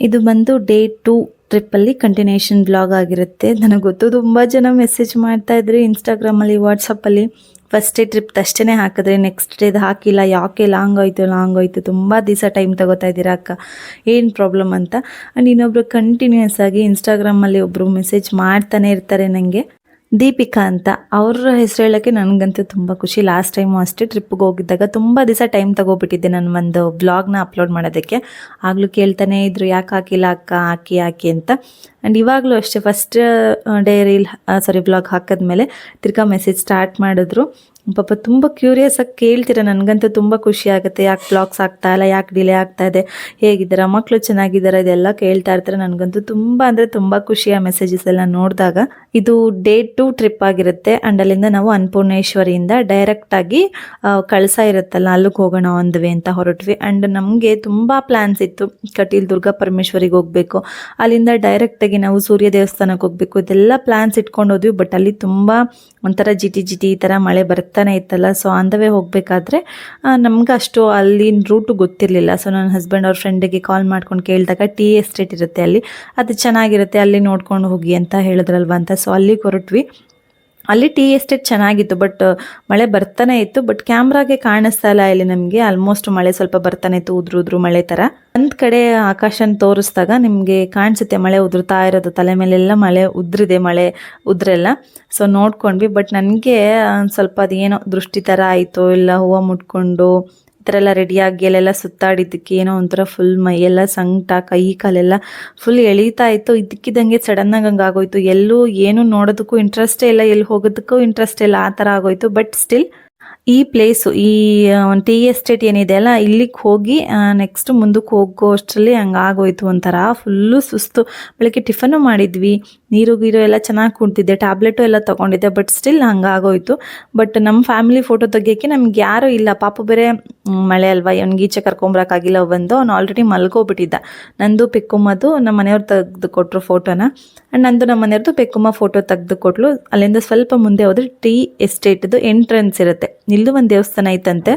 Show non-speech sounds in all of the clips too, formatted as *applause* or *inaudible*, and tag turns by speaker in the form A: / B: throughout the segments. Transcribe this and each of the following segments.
A: ಇದು ಬಂದು day two ಟ್ರಿಪ್ಪಲ್ಲಿ ಕಂಟಿನ್ಯೂಷನ್ ಬ್ಲಾಗ್ ಆಗಿರುತ್ತೆ. ನನಗೆ ಗೊತ್ತು, ತುಂಬ ಜನ ಮೆಸೇಜ್ ಮಾಡ್ತಾ ಇದ್ರಿ ಇನ್ಸ್ಟಾಗ್ರಾಮಲ್ಲಿ ವಾಟ್ಸಪ್ಪಲ್ಲಿ ಫಸ್ಟ್ ಡೇ ಟ್ರಿಪ್ ಅಷ್ಟೇ ಹಾಕಿದ್ರೆ ನೆಕ್ಸ್ಟ್ ಡೇದು ಹಾಕಿಲ್ಲ, ಯಾಕೆ ಲಾಂಗ್ ಆಯಿತು ಲಾಂಗ್ ಆಯಿತು ತುಂಬ ದಿವಸ ಟೈಮ್ ತಗೋತಾ ಇದ್ದೀರಾ ಅಕ್ಕ? ಏನು ಪ್ರಾಬ್ಲಮ್ ಅಂತ. ಆ್ಯಂಡ್ ಇನ್ನೊಬ್ರು ಕಂಟಿನ್ಯೂಸ್ ಆಗಿ ಇನ್ಸ್ಟಾಗ್ರಾಮಲ್ಲಿ ಒಬ್ಬರು ಮೆಸೇಜ್ ಮಾಡ್ತಾನೆ ಇರ್ತಾರೆ ನನಗೆ ದೀಪಿಕಾ ಅಂತ. ಅವ್ರ ಹೆಸರು ಹೇಳೋಕ್ಕೆ ನನಗಂತೂ ತುಂಬ ಖುಷಿ. ಲಾಸ್ಟ್ ಟೈಮು ಅಷ್ಟೇ ಟ್ರಿಪ್ಗೆ ಹೋಗಿದ್ದಾಗ ತುಂಬ ದಿವಸ ಟೈಮ್ ತಗೋಬಿಟ್ಟಿದ್ದೆ ನಾನು ಒಂದು ಬ್ಲಾಗ್ನ ಅಪ್ಲೋಡ್ ಮಾಡೋದಕ್ಕೆ. ಆಗಲೂ ಕೇಳ್ತಾನೆ ಇದ್ರು, ಯಾಕೆ ಹಾಕಿಲ್ಲ ಅಕ್ಕ? ಹಾಕಿ ಹಾಕಿ ಅಂತ. ಆ್ಯಂಡ್ ಇವಾಗಲೂ ಅಷ್ಟೇ first day reel sorry blog ಹಾಕಿದ್ಮೇಲೆ ತಿರ್ಗಾ ಮೆಸೇಜ್ ಸ್ಟಾರ್ಟ್ ಮಾಡಿದ್ರು. ಪಾಪ ತುಂಬ ಕ್ಯೂರಿಯಸ್ ಆಗಿ ಕೇಳ್ತೀರ, ನನಗಂತೂ ತುಂಬ ಖುಷಿ ಆಗುತ್ತೆ. ಯಾಕೆ ಬ್ಲಾಗ್ಸ್ ಆಗ್ತಾ ಇಲ್ಲ, ಯಾಕೆ ಡಿಲೇ ಆಗ್ತಾ ಇದೆ, ಹೇಗಿದ್ದೀರಾ ಮಕ್ಕಳು ಚೆನ್ನಾಗಿದ್ದಾರೆ, ಇದೆಲ್ಲ ಕೇಳ್ತಾ ಇರ್ತಾರೆ. ನನಗಂತೂ ತುಂಬ ಅಂದರೆ ತುಂಬ ಖುಷಿಯ ಮೆಸೇಜಸ್ ಎಲ್ಲ ನೋಡಿದಾಗ. ಇದು ಡೇ ಟು ಟ್ರಿಪ್ ಆಗಿರುತ್ತೆ. ಆ್ಯಂಡ್ ಅಲ್ಲಿಂದ ನಾವು ಅನ್ನಪೂರ್ಣೇಶ್ವರಿಯಿಂದ ಡೈರೆಕ್ಟಾಗಿ ಕಳಸ ಇರುತ್ತಲ್ಲ, ಅಲ್ಲಿಗೆ ಹೋಗೋಣ ಅಂದ್ವಿ ಅಂತ ಹೊರಟ್ವಿ. ಆ್ಯಂಡ್ ನಮಗೆ ತುಂಬ ಪ್ಲ್ಯಾನ್ಸ್ ಇತ್ತು. ಕಟೀಲ್ ದುರ್ಗಾ ಪರಮೇಶ್ವರಿಗೆ ಹೋಗಬೇಕು. ಅಲ್ಲಿಂದ ಡೈರೆಕ್ಟಾಗಿ ನಾವು ಸೂರ್ಯ ದೇವಸ್ಥಾನಕ್ಕೆ ಹೋಗಬೇಕು. ಇದೆಲ್ಲ ಪ್ಲ್ಯಾನ್ಸ್ ಇಟ್ಕೊಂಡು ಹೋದ್ವಿ. ಬಟ್ ಅಲ್ಲಿ ತುಂಬ ಒಂಥರ ಜಿಟಿ ಜಿಟಿ ಈ ಥರ ಮಳೆ ಬರ್ತಾನೆ ಇತ್ತಲ್ಲ ಸೊ ಆನ್ ದ ವೇ ಹೋಗಬೇಕಾದ್ರೆ ನಮ್ಗೆ ಅಷ್ಟು ಅಲ್ಲಿನ ರೂಟು ಗೊತ್ತಿರಲಿಲ್ಲ. ಸೊ ನನ್ನ ಹಸ್ಬೆಂಡ್ ಅವ್ರ ಫ್ರೆಂಡಿಗೆ ಕಾಲ್ ಮಾಡ್ಕೊಂಡು ಕೇಳಿದಾಗ ಟೀ ಎಸ್ಟೇಟ್ ಇರುತ್ತೆ ಅಲ್ಲಿ, ಅದು ಚೆನ್ನಾಗಿರುತ್ತೆ, ಅಲ್ಲಿ ನೋಡ್ಕೊಂಡು ಹೋಗಿ ಅಂತ ಹೇಳಿದ್ರಲ್ವ ಅಂತ. ಸೊ ಅಲ್ಲಿಗೆ ಹೊರಟ್ವಿ. ಅಲ್ಲಿ ಟೀ ಎಸ್ಟೇಟ್ ಚೆನ್ನಾಗಿತ್ತು, ಬಟ್ ಮಳೆ ಬರ್ತಾನೆ ಇತ್ತು, ಬಟ್ ಕ್ಯಾಮ್ರಾಗೆ ಕಾಣಿಸ್ತಾ ಇಲ್ಲ ಇಲ್ಲಿ ನಮಗೆ. ಆಲ್ಮೋಸ್ಟ್ ಮಳೆ ಸ್ವಲ್ಪ ಬರ್ತಾನೆ ಇತ್ತು, ಉದ್ರು ಉದ್ರು ಮಳೆ ಥರ. ಒಂದು ಕಡೆ ಆಕಾಶನ ತೋರಿಸಿದಾಗ ನಿಮಗೆ ಕಾಣಿಸುತ್ತೆ, ಮಳೆ ಉದುರ್ತಾ ಇರೋದು, ತಲೆ ಮೇಲೆಲ್ಲ ಮಳೆ ಉದ್ರಿದೆ, ಮಳೆ ಉದ್ರೆಲ್ಲ. ಸೊ, ನೋಡ್ಕೊಂಡ್ವಿ, ಬಟ್ ನನಗೆ ಸ್ವಲ್ಪ ಅದೇನೋ ದೃಷ್ಟಿ ಥರ ಆಯಿತು, ಇಲ್ಲ ಹೂವು ಮುಟ್ಕೊಂಡು ಥರ ಎಲ್ಲ ರೆಡಿಯಾಗಿ ಅಲ್ಲೆಲ್ಲ ಸುತ್ತಾಡಿದ್ದಕ್ಕೆ ಏನೋ ಒಂಥರ ಫುಲ್ ಮೈಯೆಲ್ಲ ಸಂಕಟ, ಕೈ, ಕಾಲೆಲ್ಲ ಫುಲ್ ಎಳೀತಾ ಇತ್ತು. ಇದಕ್ಕಿದ್ದಂಗೆ ಸಡನ್ನಾಗಿ ಹಂಗೆ ಆಗೋಯ್ತು. ಎಲ್ಲೂ ಏನು ನೋಡೋದಕ್ಕೂ ಇಂಟ್ರೆಸ್ಟೇ ಇಲ್ಲ, ಎಲ್ಲಿ ಹೋಗೋದಕ್ಕೂ ಇಂಟ್ರೆಸ್ಟ್ ಇಲ್ಲ, ಆ ಥರ ಆಗೋಯ್ತು. ಬಟ್ ಸ್ಟಿಲ್ ಈ ಪ್ಲೇಸು ಈ ಟೀ ಎಸ್ಟೇಟ್ ಏನಿದೆ ಅಲ್ಲ, ಇಲ್ಲಿಗೆ ಹೋಗಿ ನೆಕ್ಸ್ಟ್ ಮುಂದಕ್ಕೆ ಹೋಗೋ ಅಷ್ಟರಲ್ಲಿ ಹಂಗೆ ಆಗೋಯ್ತು ಒಂಥರ. ಫುಲ್ಲು ಸುಸ್ತು. ಬೆಳಗ್ಗೆ ಟಿಫನು ಮಾಡಿದ್ವಿ. ನೀರು ಗೀರು ಎಲ್ಲ ಚೆನ್ನಾಗಿ ಕುಂತಿದ್ದೆ ಟ್ಯಾಬ್ಲೆಟು ಎಲ್ಲ ತೊಗೊಂಡಿದ್ದೆ ಬಟ್ ಸ್ಟಿಲ್ ಹಂಗೆ ಆಗೋಯ್ತು ಬಟ್ ನಮ್ಮ ಫ್ಯಾಮಿಲಿ ಫೋಟೋ ತೆಗಿಯೋಕ್ಕೆ ನಮ್ಗೆ ಯಾರೂ ಇಲ್ಲ. ಪಾಪ ಬೇರೆ ಮಳೆ ಅಲ್ವಾ ಅವ್ನಿಗೆ ಈಚೆ ಕರ್ಕೊಂಬರಕ್ಕಾಗಿಲ್ಲ ಬಂದು, ಅವ್ನು ಆಲ್ರೆಡಿ ಮಲ್ಕೋಬಿಟ್ಟಿದ್ದ ನಂದು ಪೆಕ್ಕುಮ್ಮದು ನಮ್ಮ ಮನೆಯವ್ರು ತೆಗೆದು ಕೊಟ್ಟರು ಫೋಟೋನ ಆ್ಯಂಡ್ ನಂದು ನಮ್ಮ ಮನೆಯವ್ರದ್ದು ಪೆಕ್ಕುಮ್ಮ ಫೋಟೋ ತೆಗೆದು ಕೊಟ್ಲು ಅಲ್ಲಿಂದ ಸ್ವಲ್ಪ ಮುಂದೆ ಹೋದ್ರೆ ಟೀ ಎಸ್ಟೇಟ್ದು ಎಂಟ್ರೆನ್ಸ್ ಇರುತ್ತೆ. ಇಲ್ಲೂ ಒಂದು ದೇವಸ್ಥಾನ ಐತಂತೆ.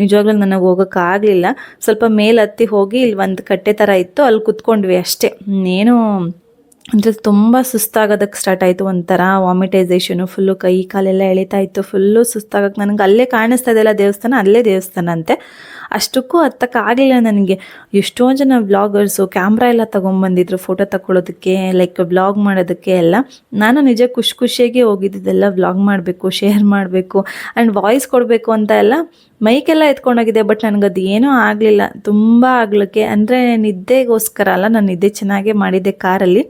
A: ನಿಜವಾಗ್ಲೂ ನನಗೆ ಹೋಗೋಕ್ಕಾಗಲಿಲ್ಲ ಸ್ವಲ್ಪ ಮೇಲೆ ಹತ್ತಿ ಹೋಗಿ ಇಲ್ಲಿ ಒಂದು ಕಟ್ಟೆ ಥರ ಇತ್ತು, ಅಲ್ಲಿ ಕುತ್ಕೊಂಡ್ವಿ ಅಷ್ಟೇ. ಇನ್ನೇನು ಅಂದರೆ ತುಂಬ ಸುಸ್ತಾಗೋದಕ್ಕೆ ಸ್ಟಾರ್ಟ್ ಆಯಿತು ಒಂಥರ ವಾಮಿಟೈಸೇಷನು ಫುಲ್ಲು ಕೈ ಕಾಲೆಲ್ಲ ಎಳಿತಾ ಇತ್ತು ಫುಲ್ಲು ಸುಸ್ತಾಗಕ್ಕೆ ನನಗೆ ಅಲ್ಲೇ ಕಾಣಿಸ್ತಾ ಇದೆಯಲ್ಲ ದೇವಸ್ಥಾನ, ಅಲ್ಲೇ ದೇವಸ್ಥಾನ ಅಂತೆ. ಅಷ್ಟಕ್ಕೂ ಹತ್ತಕ್ಕಾಗಲಿಲ್ಲ ನನಗೆ. ಎಷ್ಟೋ ಜನ ವ್ಲಾಗರ್ಸು ಕ್ಯಾಮ್ರಾ ಎಲ್ಲ ತೊಗೊಂಬಂದಿದ್ರು ಫೋಟೋ ತಗೊಳ್ಳೋದಕ್ಕೆ ಲೈಕ್ ವ್ಲಾಗ್ ಮಾಡೋದಕ್ಕೆ ಎಲ್ಲ. ನಾನು ನಿಜ ಖುಷಿ ಖುಷಿಯಾಗಿ ಹೋಗಿದ್ದಿದ್ದೆಲ್ಲ ವ್ಲಾಗ್ ಮಾಡಬೇಕು ಶೇರ್ ಮಾಡಬೇಕು ಆ್ಯಂಡ್ ವಾಯ್ಸ್ ಕೊಡಬೇಕು ಅಂತ ಎಲ್ಲ ಮೈಕೆಲ್ಲ ಎತ್ಕೊಂಡೋಗಿದೆ ಬಟ್ ಅದು ಏನೂ ಆಗಲಿಲ್ಲ. ತುಂಬ ಆಗ್ಲಿಕ್ಕೆ, ಅಂದರೆ ನಿದ್ದೆಗೋಸ್ಕರ ಅಲ್ಲ, ನಾನು ನಿದ್ದೆ ಚೆನ್ನಾಗೇ ಮಾಡಿದ್ದೆ ಕಾರಲ್ಲಿ.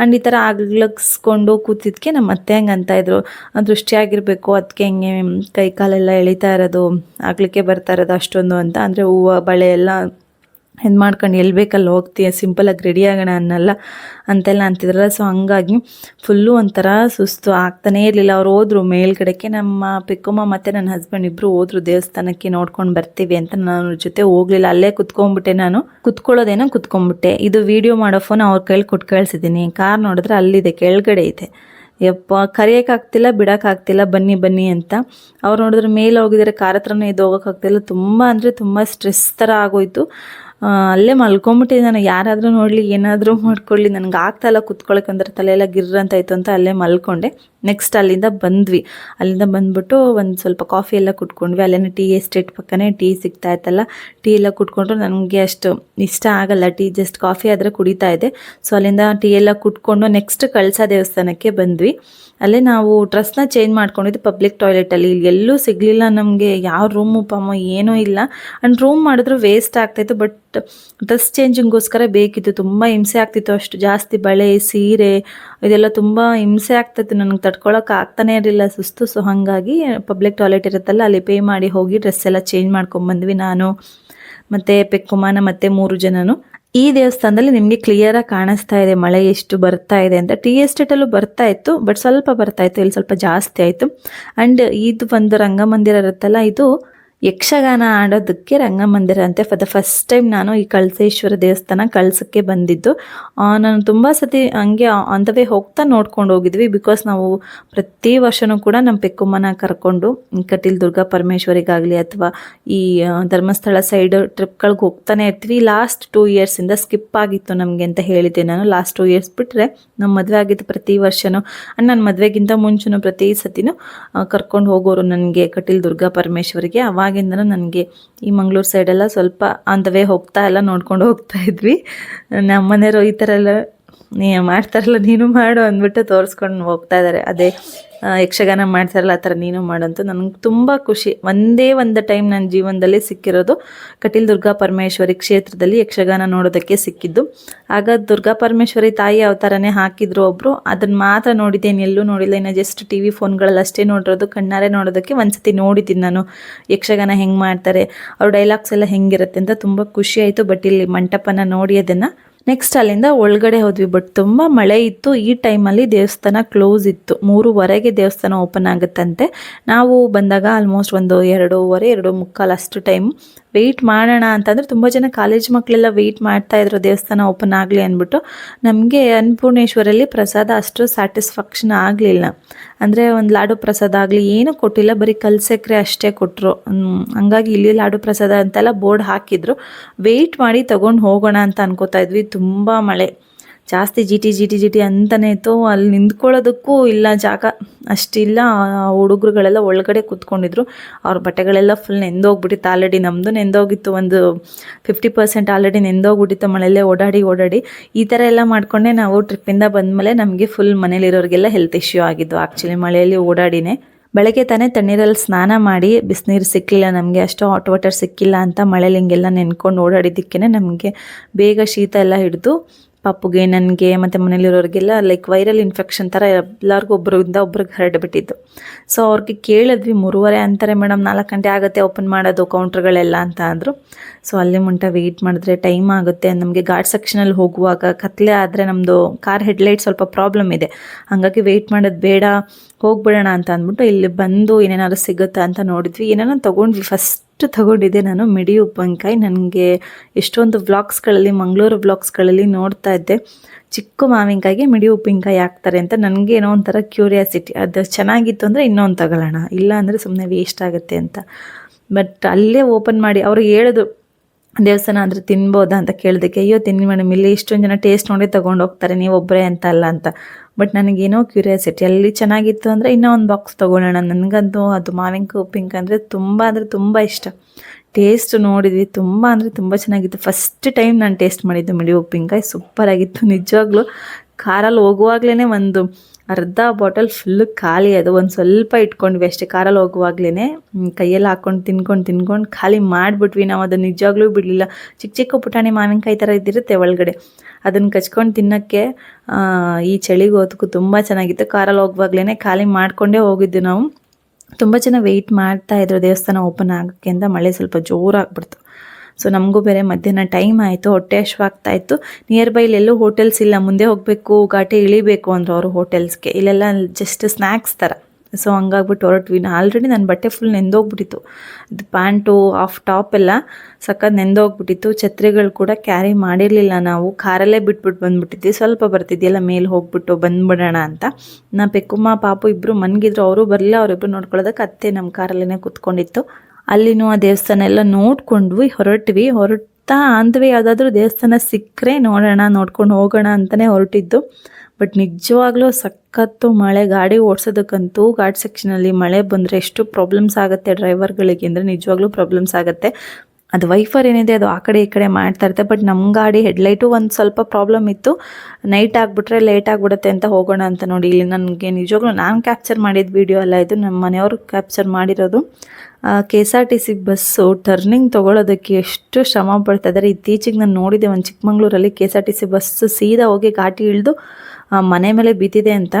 A: ಆ್ಯಂಡ್ ಈ ಥರ ಆಗ್ಲಗ್ಸ್ಕೊಂಡು ಕೂತಿದ್ಕೆ ನಮ್ಮ ಅತ್ತೆ ಹಂಗೆ ಅಂತ ಇದ್ರು. ದೃಷ್ಟಿ ಆಗಿರಬೇಕು ಅದಕ್ಕೆ ಹಿಂಗೆ ಕೈ ಕಾಲೆಲ್ಲ ಎಳಿತಾ ಇರೋದು ಆಗ್ಲಿಕ್ಕೆ ಬರ್ತಾ ಇರೋದು ಅಷ್ಟೊಂದು ಅಂತ. ಅಂದರೆ ಹೂವು, ಬಳೆ ಎಲ್ಲ ಇದು ಮಾಡ್ಕೊಂಡು ಎಲ್ಲಿ ಬೇಕಲ್ಲಿ ಹೋಗ್ತೀಯ? ಸಿಂಪಲಾಗಿ ರೆಡಿ ಆಗೋಣ ಅನ್ನಲ್ಲ ಅಂತೆಲ್ಲ ಅಂತಿದ್ರಲ್ಲ. ಸೊ ಹಂಗಾಗಿ ಫುಲ್ಲು ಒಂಥರ ಸುಸ್ತು ಆಗ್ತಾನೇ ಇರಲಿಲ್ಲ. ಅವ್ರು ಹೋದ್ರು ಮೇಲ್ಗಡೆಗೆ. ನಮ್ಮ ಪಿಕ್ಕಮ್ಮ ಮತ್ತು ನನ್ನ ಹಸ್ಬೆಂಡ್ ಇಬ್ಬರು ಹೋದ್ರು ದೇವಸ್ಥಾನಕ್ಕೆ ನೋಡ್ಕೊಂಡು ಬರ್ತೀವಿ ಅಂತ ನಾನು ಜೊತೆ ಹೋಗಲಿಲ್ಲ. ಅಲ್ಲೇ ಕುತ್ಕೊಂಡ್ಬಿಟ್ಟೆ ನಾನು. ಕುತ್ಕೊಳ್ಳೋದೇನೋ ಕುತ್ಕೊಂಡ್ಬಿಟ್ಟೆ. ಇದು ವೀಡಿಯೋ ಮಾಡೋ ಫೋನ್ ಅವ್ರ ಕೈಲಿ ಕೊಟ್ಟು ಕಳಿಸಿದ್ದೀನಿ ಕಾರ್ ನೋಡಿದ್ರೆ ಅಲ್ಲಿದೆ, ಕೆಳಗಡೆ ಇದೆ. ಯಪ್ಪ, ಕರೆಯೋಕ್ಕಾಗ್ತಿಲ್ಲ, ಬಿಡೋಕ್ಕಾಗ್ತಿಲ್ಲ, ಬನ್ನಿ ಬನ್ನಿ ಅಂತ. ಅವ್ರು ನೋಡಿದ್ರೆ ಮೇಲೆ ಹೋಗಿದ್ದಾರೆ ಕಾರ್ ಹತ್ರನೇ ಇದು ಹೋಗೋಕ್ಕಾಗ್ತಿಲ್ಲ. ತುಂಬ ಅಂದರೆ ತುಂಬ ಸ್ಟ್ರೆಸ್ ಥರ ಆಗೋಯ್ತು. ಅಲ್ಲೇ ಮಲ್ಕೊಂಬಿಟ್ಟಿದ್ದೆ ನಾನು ಯಾರಾದರೂ ನೋಡಲಿ, ಏನಾದರೂ ಮಾಡ್ಕೊಳ್ಳಿ. ನನಗೆ ಆಗ್ತಾಯಿಲ್ಲ ಕುತ್ಕೊಳ್ಳೋಕೆ ಅಂದ್ರೆ ತಲೆ ಎಲ್ಲ ಗಿರ್ರ್ ಅಂತ ಆಯಿತು ಅಂತ ಅಲ್ಲೇ ಮಲ್ಕೊಂಡೆ. ನೆಕ್ಸ್ಟ್ ಅಲ್ಲಿಂದ ಬಂದ್ವಿ. ಅಲ್ಲಿಂದ ಬಂದ್ಬಿಟ್ಟು ಒಂದು ಸ್ವಲ್ಪ ಕಾಫಿ ಎಲ್ಲ ಕುಟ್ಕೊಂಡ್ವಿ ಅಲ್ಲೇ ಟೀ ಎಸ್ಟೇಟ್ ಪಕ್ಕನೇ ಟೀ ಸಿಗ್ತಾ ಇತ್ತಲ್ಲ. ಟೀ ಎಲ್ಲ ಕುಟ್ಕೊಂಡ್ರು ನನಗೆ ಅಷ್ಟು ಇಷ್ಟ ಆಗಲ್ಲ. ಟೀ ಜಸ್ಟ್ ಕಾಫಿ ಆದರೆ ಕುಡಿತಾ ಇದೆ ಸೊ ಅಲ್ಲಿಂದ ಟೀ ಎಲ್ಲ ಕುಟ್ಕೊಂಡು ನೆಕ್ಸ್ಟ್ ಕಳಸ ದೇವಸ್ಥಾನಕ್ಕೆ ಬಂದ್ವಿ. ಅಲ್ಲೇ ನಾವು ಡ್ರೆಸ್ನ ಚೇಂಜ್ ಮಾಡ್ಕೊಂಡಿದ್ದು ಪಬ್ಲಿಕ್ ಟಾಯ್ಲೆಟಲ್ಲಿ ಇಲ್ಲಿ ಎಲ್ಲೂ ಸಿಗಲಿಲ್ಲ ನಮಗೆ. ಯಾವ ರೂಮು ಪಾಮ ಏನೂ ಇಲ್ಲ. ಆ್ಯಂಡ್ ರೂಮ್ ಮಾಡಿದ್ರು ವೇಸ್ಟ್ ಆಗ್ತಾಯಿತ್ತು ಬಟ್ ಡ್ರೆಸ್ ಚೇಂಜಿಂಗೋಸ್ಕರ ಬೇಕಿತ್ತು. ತುಂಬ ಹಿಂಸೆ ಆಗ್ತಿತ್ತು ಅಷ್ಟು. ಜಾಸ್ತಿ ಬಳೆ, ಸೀರೆ, ಇದೆಲ್ಲ ತುಂಬ ಹಿಂಸೆ ಆಗ್ತಿತ್ತು. ನನಗೆ ತಡ್ಕೊಳಕ್ಕೆ ಆಗ್ತಾನೇ ಇರಲಿಲ್ಲ ಸುಸ್ತು. ಸೊ ಹಾಗಾಗಿ ಪಬ್ಲಿಕ್ ಟಾಯ್ಲೆಟ್ ಇರುತ್ತಲ್ಲ, ಅಲ್ಲಿ ಪೇ ಮಾಡಿ ಹೋಗಿ ಡ್ರೆಸ್ ಎಲ್ಲ ಚೇಂಜ್ ಮಾಡ್ಕೊಂಬಂದ್ವಿ ನಾನು, ಮತ್ತು ಪೆಕ್ಕುಮಾನ, ಮತ್ತು ಮೂರು ಜನನು. ಈ ದೇವಸ್ಥಾನದಲ್ಲಿ ನಿಮಗೆ ಕ್ಲಿಯರಾಗಿ ಕಾಣಿಸ್ತಾ ಇದೆ, ಮಳೆ ಎಷ್ಟು ಬರ್ತಾ ಇದೆ ಅಂತ. ಟಿ ಎಸ್ಟೇಟಲ್ಲೂ ಬರ್ತಾ ಇತ್ತು ಬಟ್ ಸ್ವಲ್ಪ ಬರ್ತಾ ಇತ್ತು, ಇಲ್ಲಿ ಸ್ವಲ್ಪ ಜಾಸ್ತಿ ಆಯಿತು. ಆ್ಯಂಡ್ ಇದು ಒಂದು ರಂಗಮಂದಿರ ಇರುತ್ತಲ್ಲ, ಇದು ಯಕ್ಷಗಾನ ಆಡೋದಕ್ಕೆ ರಂಗಮಂದಿರ ಅಂತೆ ಫಾರ್ ದ ಫಸ್ಟ್ ಟೈಮ್ ನಾನು ಈ ಕಳಸೇಶ್ವರ ದೇವಸ್ಥಾನ ಕಳ್ಸಕ್ಕೆ ಬಂದಿದ್ದು. ನಾನು ತುಂಬ ಸತಿ ಹಂಗೆ ಆನ್ ದ ವೇ ಹೋಗ್ತಾ ನೋಡ್ಕೊಂಡು ಹೋಗಿದ್ವಿ ಬಿಕಾಸ್ ನಾವು ಪ್ರತಿ ವರ್ಷವೂ ಕೂಡ ನಮ್ಮ ಪೆಕ್ಕುಮ್ಮನ ಕರ್ಕೊಂಡು ಕಟೀಲ್ ದುರ್ಗಾ ಪರಮೇಶ್ವರಿಗಾಗಲಿ ಅಥವಾ ಈ ಧರ್ಮಸ್ಥಳ ಸೈಡ್ ಟ್ರಿಪ್ಗಳಿಗೆ ಹೋಗ್ತಾನೆ ಇರ್ತೀವಿ. ಲಾಸ್ಟ್ ಟೂ ಇಯರ್ಸಿಂದ ಸ್ಕಿಪ್ ಆಗಿತ್ತು ನಮಗೆ ಅಂತ ಹೇಳಿದ್ದೆ ನಾನು. ಲಾಸ್ಟ್ ಟೂ ಇಯರ್ಸ್ ಬಿಟ್ಟರೆ ನಮ್ಮ ಮದುವೆ ಆಗಿದ್ದು ಪ್ರತಿ ವರ್ಷನೂ ಆ್ಯಂಡ್ ನನ್ನ ಮದುವೆಗಿಂತ ಮುಂಚೆನೂ ಪ್ರತಿ ಸತಿನೂ ಕರ್ಕೊಂಡು ಹೋಗೋರು ನನಗೆ ಕಟೀಲ್ ದುರ್ಗಾ ಪರಮೇಶ್ವರಿಗೆ. ಅವಾಗಿಂದನೂ ನನಗೆ ಈ ಮಂಗಳೂರು ಸೈಡೆಲ್ಲ ಸ್ವಲ್ಪ ಆನ್ ದ ವೇ ಹೋಗ್ತಾ ಎಲ್ಲ ನೋಡ್ಕೊಂಡು ಹೋಗ್ತಾ ಇದ್ವಿ. ನಮ್ಮ ಮನೆಯವರು ಈ ಥರ ಎಲ್ಲ ನೀ ಮಾಡ್ತಾರಲ್ಲ ನೀನು ಮಾಡು ಅಂದ್ಬಿಟ್ಟು ತೋರಿಸ್ಕೊಂಡು ಹೋಗ್ತಾ ಇದ್ದಾರೆ ಅದೇ ಯಕ್ಷಗಾನ ಮಾಡ್ತಾರಲ್ಲ, ಆ ಥರ ನೀನು ಮಾಡಂತ ನನಗೆ ತುಂಬ ಖುಷಿ. ಒಂದೇ ಒಂದು ಟೈಮ್ ನನ್ನ ಜೀವನದಲ್ಲಿ ಸಿಕ್ಕಿರೋದು ಕಟೀಲ್ ದುರ್ಗಾ ಪರಮೇಶ್ವರಿ ಕ್ಷೇತ್ರದಲ್ಲಿ ಯಕ್ಷಗಾನ ನೋಡೋದಕ್ಕೆ ಸಿಕ್ಕಿದ್ದು. ಆಗ ದುರ್ಗಾ ಪರಮೇಶ್ವರಿ ತಾಯಿ ಅವತಾರನೇ ಹಾಕಿದ್ರು ಒಬ್ಬರು ಅದನ್ನು ಮಾತ್ರ ನೋಡಿದ್ದೇನೆ, ಎಲ್ಲೂ ನೋಡಿಲ್ಲ. ಇನ್ನು ಜಸ್ಟ್ ಟಿ ವಿ ಫೋನ್ಗಳಲ್ಲಿ ಅಷ್ಟೇ ನೋಡಿರೋದು, ಕಣ್ಣಾರೆ ನೋಡೋದಕ್ಕೆ ಒಂದ್ಸತಿ ನೋಡಿದ್ದೀನಿ ನಾನು. ಯಕ್ಷಗಾನ ಹೆಂಗೆ ಮಾಡ್ತಾರೆ, ಅವ್ರ ಡೈಲಾಗ್ಸ್ ಎಲ್ಲ ಹೆಂಗಿರುತ್ತೆ ಅಂತ ತುಂಬ ಖುಷಿ ಆಯಿತು. ಬಟ್ ಇಲ್ಲಿ ಮಂಟಪನ ನೋಡಿ ಅದನ್ನು ನೆಕ್ಸ್ಟ್ ಅಲ್ಲಿಂದ ಒಳಗಡೆ ಹೋದ್ವಿ ಬಟ್ ತುಂಬ ಮಳೆ ಇತ್ತು. ಈ ಟೈಮಲ್ಲಿ ದೇವಸ್ಥಾನ ಕ್ಲೋಸ್ ಇತ್ತು. ಮೂರುವರೆಗೆ ದೇವಸ್ಥಾನ ಓಪನ್ ಆಗುತ್ತಂತೆ. ನಾವು ಬಂದಾಗ ಆಲ್ಮೋಸ್ಟ್ ಒಂದು ಎರಡೂವರೆ, ಎರಡು ಮುಕ್ಕಾಲು ಅಷ್ಟು ಟೈಮ್ ವೆಯ್ಟ್ ಮಾಡೋಣ ಅಂತಂದರೆ ತುಂಬ ಜನ ಕಾಲೇಜ್ ಮಕ್ಕಳೆಲ್ಲ ವೆಯ್ಟ್ ಮಾಡ್ತಾ ಇದ್ರು, ದೇವಸ್ಥಾನ ಓಪನ್ ಆಗಲಿ ಅಂದ್ಬಿಟ್ಟು. ನಮಗೆ ಅನ್ನಪೂರ್ಣೇಶ್ವರಲ್ಲಿ ಪ್ರಸಾದ ಅಷ್ಟು ಸ್ಯಾಟಿಸ್ಫ್ಯಾಕ್ಷನ್ ಆಗಲಿಲ್ಲ. ಅಂದರೆ ಒಂದು ಲಾಡು ಪ್ರಸಾದ ಆಗಲಿ, ಏನೂ ಕೊಟ್ಟಿಲ್ಲ, ಬರೀ ಕಲ್ಸಕ್ರೆ ಅಷ್ಟೇ ಕೊಟ್ಟರು ಹಂಗಾಗಿ ಇಲ್ಲಿ ಲಾಡು ಪ್ರಸಾದ ಅಂತೆಲ್ಲ ಬೋರ್ಡ್ ಹಾಕಿದ್ರು. ವೆಯ್ಟ್ ಮಾಡಿ ತೊಗೊಂಡು ಹೋಗೋಣ ಅಂತ ಅನ್ಕೋತಾ ಇದ್ವಿ, ತುಂಬ ಮಳೆ. ಜಾಸ್ತಿ ಜಿಟಿ ಜಿಟಿ ಜಿಟಿ ಅಂತಲೇ ಇತ್ತು. ಅಲ್ಲಿ ನಿಂತ್ಕೊಳ್ಳೋದಕ್ಕೂ ಇಲ್ಲ ಜಾಗ. ಅಷ್ಟಿಲ್ಲ. ಹುಡುಗರುಗಳೆಲ್ಲ ಒಳಗಡೆ ಕೂತ್ಕೊಂಡಿದ್ರು. ಅವ್ರ ಬಟ್ಟೆಗಳೆಲ್ಲ ಫುಲ್ ನೆಂದೋಗ್ಬಿಟ್ಟಿತ್ತು ಆಲ್ರೆಡಿ ನಮ್ಮದು ನೆಂದೋಗಿತ್ತು. ಒಂದು ಫಿಫ್ಟಿ ಪರ್ಸೆಂಟ್ ಆಲ್ರೆಡಿ ನೆಂದೋಗ್ಬಿಟ್ಟಿತ್ತು ಮಳೆಯಲ್ಲೇ ಓಡಾಡಿ ಓಡಾಡಿ. ಈ ಥರ ಎಲ್ಲ ಮಾಡಿಕೊಂಡೆ ನಾವು ಟ್ರಿಪ್ಪಿಂದ ಬಂದಮೇಲೆ ನಮಗೆ ಫುಲ್ ಮನೇಲಿರೋರಿಗೆಲ್ಲ ಹೆಲ್ತ್ ಇಶ್ಯೂ ಆಗಿದ್ದು. ಆ್ಯಕ್ಚುಲಿ ಮಳೆಯಲ್ಲಿ ಓಡಾಡಿನೇ. ಬೆಳಗ್ಗೆ ತಾನೇ ತಣ್ಣೀರಲ್ಲಿ ಸ್ನಾನ ಮಾಡಿ ಬಿಸಿನೀರು ಸಿಕ್ಕಿಲ್ಲ ನಮಗೆ. ಅಷ್ಟು ಹಾಟ್ ವಾಟರ್ ಸಿಕ್ಕಿಲ್ಲ ಅಂತ ಮಳೇಲಿ ಹಿಂಗೆಲ್ಲ ನೆನ್ಕೊಂಡು ಓಡಾಡಿದ್ದಕ್ಕೇ ನಮಗೆ ಬೇಗ ಶೀತ ಎಲ್ಲ ಹಿಡಿದು ಪಾಪುಗೆ ನನಗೆ ಮತ್ತು ಮನೇಲಿರೋರಿಗೆಲ್ಲ ಲೈಕ್ ವೈರಲ್ ಇನ್ಫೆಕ್ಷನ್ ಥರ ಎಲ್ಲರಿಗೂ ಒಬ್ಬರಿಂದ ಒಬ್ರಿಗೆ ಹರಡಿಬಿಟ್ಟಿದ್ದು ಸೊ ಅವ್ರಿಗೆ ಕೇಳಿದ್ವಿ, ಮೂರುವರೆ ಅಂತಾರೆ ಮೇಡಮ್ ನಾಲ್ಕು ಗಂಟೆ ಆಗುತ್ತೆ ಓಪನ್ ಮಾಡೋದು ಕೌಂಟ್ರ್ಗಳೆಲ್ಲ ಅಂತ ಅಂದರು. ಸೊ ಅಲ್ಲಿ ಮುಂಟ ವೆಯ್ಟ್ ಮಾಡಿದ್ರೆ ಟೈಮ್ ಆಗುತ್ತೆ. ನಮಗೆ ಗಾರ್ಡ್ ಸೆಕ್ಷನಲ್ಲಿ ಹೋಗುವಾಗ ಕತ್ಲೆ ಆದರೆ ನಮ್ಮದು ಕಾರ್ ಹೆಡ್ಲೈಟ್ ಸ್ವಲ್ಪ ಪ್ರಾಬ್ಲಮ್ ಇದೆ. ಹಾಗಾಗಿ ವೆಯ್ಟ್ ಮಾಡೋದು ಬೇಡ, ಹೋಗ್ಬಿಡೋಣ ಅಂತ ಅಂದ್ಬಿಟ್ಟು ಇಲ್ಲಿ ಬಂದು ಏನೇನಾದ್ರು ಸಿಗುತ್ತಾ ಅಂತ ನೋಡಿದ್ವಿ. ಏನೇನೋ ತೊಗೊಂಡ್ವಿ ಫಸ್ಟ್ ತಗೊಂಡಿದ್ದೆ ನಾನು, ಮಿಡಿ ಉಪ್ಪಿನಕಾಯಿ. ನನಗೆ ಎಷ್ಟೊಂದು ಬ್ಲಾಗ್ಸ್ಗಳಲ್ಲಿ ಮಂಗಳೂರು ಬ್ಲಾಗ್ಸ್ಗಳಲ್ಲಿ ನೋಡ್ತಾ ಇದ್ದೆ. ಚಿಕ್ಕ ಮಾವಿನಕಾಯಿಗೆ ಮಿಡಿ ಉಪ್ಪಿನಕಾಯಿ ಹಾಕ್ತಾರೆ ಅಂತ ನನಗೆ ಏನೋ ಒಂಥರ ಕ್ಯೂರಿಯಾಸಿಟಿ. ಅದು ಚೆನ್ನಾಗಿತ್ತು ಅಂದರೆ ಇನ್ನೊಂದು ತಗೊಳ್ಳೋಣ, ಇಲ್ಲ ಅಂದರೆ ಸುಮ್ಮನೆ ವೇಸ್ಟ್ ಆಗುತ್ತೆ ಅಂತ. ಬಟ್ ಅಲ್ಲೇ ಓಪನ್ ಮಾಡಿ ಅವ್ರಿಗೆ ಹೇಳಿದ್ರು ದೇವಸ್ಥಾನ ಅಂದರೆ ತಿನ್ಬೋದಾ ಅಂತ ಕೇಳಿದಕ್ಕೆ, ಅಯ್ಯೋ, ತಿನ್ನಿ ಮೇಡಮ್ ಇಲ್ಲಿ ಇಷ್ಟೊಂದು ಜನ ಟೇಸ್ಟ್ ನೋಡಿ ತೊಗೊಂಡು ಹೋಗ್ತಾರೆ, ನೀವು ಒಬ್ಬರೇ ಅಂತ ಅಲ್ಲ ಅಂತ. ಬಟ್ ನನಗೇನೋ ಕ್ಯೂರಿಯಾಸಿಟಿ ಅಲ್ಲಿ ಚೆನ್ನಾಗಿತ್ತು ಅಂದರೆ ಇನ್ನೂ ಒಂದು ಬಾಕ್ಸ್ ತೊಗೊಳ್ಳೋಣ. ನನಗಂತೂ ಅದು ಮಾವಿನಕಾಯಿ ಪಿಂಕ್ ಅಂದರೆ ತುಂಬ ಅಂದರೆ ತುಂಬ ಇಷ್ಟ. ಟೇಸ್ಟ್ ನೋಡಿದ್ವಿ, ತುಂಬ ಅಂದರೆ ತುಂಬ ಚೆನ್ನಾಗಿತ್ತು. ಫಸ್ಟ್ ಟೈಮ್ ನಾನು ಟೇಸ್ಟ್ ಮಾಡಿದ್ದು ಮಿಡಿ ಉಪ್ಪಿನಕಾಯಿ. ಸೂಪರಾಗಿತ್ತು ನಿಜವಾಗ್ಲೂ. ಕಾರಲ್ಲಿ ಹೋಗುವಾಗ್ಲೇ ಒಂದು ಅರ್ಧ ಬಾಟಲ್ ಫುಲ್ಲು ಖಾಲಿ ಅದು. ಒಂದು ಸ್ವಲ್ಪ ಇಟ್ಕೊಂಡ್ವಿ ಅಷ್ಟೇ. ಕಾರಲ್ಲಿ ಹೋಗುವಾಗ್ಲೇ ಕೈಯಲ್ಲಿ ಹಾಕೊಂಡು ತಿನ್ಕೊಂಡು ತಿನ್ಕೊಂಡು ಖಾಲಿ ಮಾಡಿಬಿಟ್ವಿ. ನಾವು ಅದನ್ನು ನಿಜವಾಗ್ಲೂ ಬಿಡಲಿಲ್ಲ. ಚಿಕ್ಕ ಚಿಕ್ಕ ಪುಟಾಣಿ ಮಾವಿನಕಾಯಿ ಥರ ಇದ್ದಿರುತ್ತೆ ಒಳಗಡೆ. ಅದನ್ನು ಕಚ್ಕೊಂಡು ತಿನ್ನೋಕ್ಕೆ ಈ ಚಳಿಗೆ ಹೋದಕ್ಕು ತುಂಬ ಚೆನ್ನಾಗಿತ್ತು. ಕಾರಲ್ಲಿ ಹೋಗುವಾಗ್ಲೇ ಖಾಲಿ ಮಾಡಿಕೊಂಡೇ ಹೋಗಿದ್ದು ನಾವು. ತುಂಬ ಜನ ವೆಯ್ಟ್ ಮಾಡ್ತಾ ಇದ್ರು ದೇವಸ್ಥಾನ ಓಪನ್ ಆಗೋಕ್ಕೆ ಅಂತ. ಮಳೆ ಸ್ವಲ್ಪ ಜೋರಾಗ್ಬಿಡ್ತು ಸೊ ನಮಗೂ ಬೇರೆ ಮಧ್ಯಾಹ್ನ ಟೈಮ್ ಆಯಿತು, ಹೊಟ್ಟೆ ಹಶ್ವಾಗ್ತಾ ಇತ್ತು. ನಿಯರ್ ಬೈ ಇಲ್ಲೆಲ್ಲೂ ಹೋಟೆಲ್ಸ್ ಇಲ್ಲ. ಮುಂದೆ ಹೋಗಬೇಕು, ಘಾಟೆ ಇಳಿಬೇಕು ಅಂದರು ಅವರು ಹೋಟೆಲ್ಸ್ಗೆ ಇಲ್ಲೆಲ್ಲ ಜಸ್ಟ್ ಸ್ನ್ಯಾಕ್ಸ್ ಥರ ಸೊ ಹಂಗಾಗ್ಬಿಟ್ಟು ಹೊರಟ್ವಿ. ಆಲ್ರೆಡಿ ನನ್ನ ಬಟ್ಟೆ ಫುಲ್ ನೆಂದೋಗ್ಬಿಟ್ಟಿತ್ತು. ಅದು ಪ್ಯಾಂಟು ಆಫ್ ಟಾಪ್ ಎಲ್ಲ ಸಖತ್ ನೆಂದೋಗ್ಬಿಟ್ಟಿತ್ತು. ಛತ್ರಿಗಳು ಕೂಡ ಕ್ಯಾರಿ ಮಾಡಿರಲಿಲ್ಲ ನಾವು. ಕಾರಲ್ಲೇ ಬಿಟ್ಬಿಟ್ಟು ಬಂದ್ಬಿಟ್ಟಿದ್ವಿ. ಸ್ವಲ್ಪ ಬರ್ತಿದ್ಯಲ್ಲ, ಮೇಲೆ ಹೋಗ್ಬಿಟ್ಟು ಬಂದ್ಬಿಡೋಣ ಅಂತ. ನಾ ಪೆಕ್ಕುಮ್ಮ ಪಾಪು ಇಬ್ಬರು ಮನ್ಗಿದ್ರು. ಅವರು ಬರಲಿಲ್ಲ. ಅವರಿಬ್ಬರು ನೋಡ್ಕೊಳ್ಳೋದಕ್ಕೆ ಅತ್ತೆ ನಮ್ಮ ಕಾರಲ್ಲೇ ಕುತ್ಕೊಂಡಿತ್ತು. ಅಲ್ಲಿನೂ ಆ ದೇವಸ್ಥಾನ ಎಲ್ಲ ನೋಡ್ಕೊಂಡ್ವಿ, ಹೊರಟ್ವಿ. ಹೊರಡ್ತಾ ಅಂದ್ವಿ ಯಾವುದಾದ್ರೂ ದೇವಸ್ಥಾನ ಸಿಕ್ಕರೆ ನೋಡೋಣ, ನೋಡ್ಕೊಂಡು ಹೋಗೋಣ ಅಂತಲೇ ಹೊರಟಿದ್ದು. ಬಟ್ ನಿಜವಾಗ್ಲೂ ಸಖತ್ತು ಮಳೆ, ಗಾಡಿ ಓಡಿಸೋದಕ್ಕಂತೂ ಘಾಟ್ ಸೆಕ್ಷನಲ್ಲಿ ಮಳೆ ಬಂದರೆ ಎಷ್ಟು ಪ್ರಾಬ್ಲಮ್ಸ್ ಆಗುತ್ತೆ ಡ್ರೈವರ್ಗಳಿಗೆ ಅಂದರೆ ನಿಜವಾಗ್ಲೂ ಪ್ರಾಬ್ಲಮ್ಸ್ ಆಗುತ್ತೆ. ಅದು ವೈಫರ್ ಏನಿದೆ ಅದು ಆ ಕಡೆ ಈ ಕಡೆ ಮಾಡ್ತಾ ಇರುತ್ತೆ. ಬಟ್ ನಮ್ಮ ಗಾಡಿ ಹೆಡ್ಲೈಟು ಒಂದು ಸ್ವಲ್ಪ ಪ್ರಾಬ್ಲಮ್ ಇತ್ತು. ನೈಟ್ ಆಗಿಬಿಟ್ರೆ ಲೇಟ್ ಆಗಿಬಿಡುತ್ತೆ ಅಂತ ಹೋಗೋಣ ಅಂತ ನೋಡಿ. ಇಲ್ಲಿ ನನಗೆ ನಿಜವಾಗ್ಲೂ ನಾನು ಕ್ಯಾಪ್ಚರ್ ಮಾಡಿದ ವಿಡಿಯೋ ಅಲ್ಲ ಇದು. ನಮ್ಮ ಮನೆಯವರು ಕ್ಯಾಪ್ಚರ್ ಮಾಡಿರೋದು. K S R T C bus turning ತೊಗೊಳೋದಕ್ಕೆ ಎಷ್ಟು ಶ್ರಮ ಪಡ್ತಾ ಇದ್ದಾರೆ ಇತ್ತೀಚೆಗೆ ನಾನು ನೋಡಿದೆ, ಒಂದು ಚಿಕ್ಕಮಂಗ್ಳೂರಲ್ಲಿ K S R T C bus ಸೀದಾ ಹೋಗಿ ಘಾಟಿ ಇಳಿದು ಮನೆ ಮೇಲೆ ಬಿದ್ದಿದೆ ಅಂತ.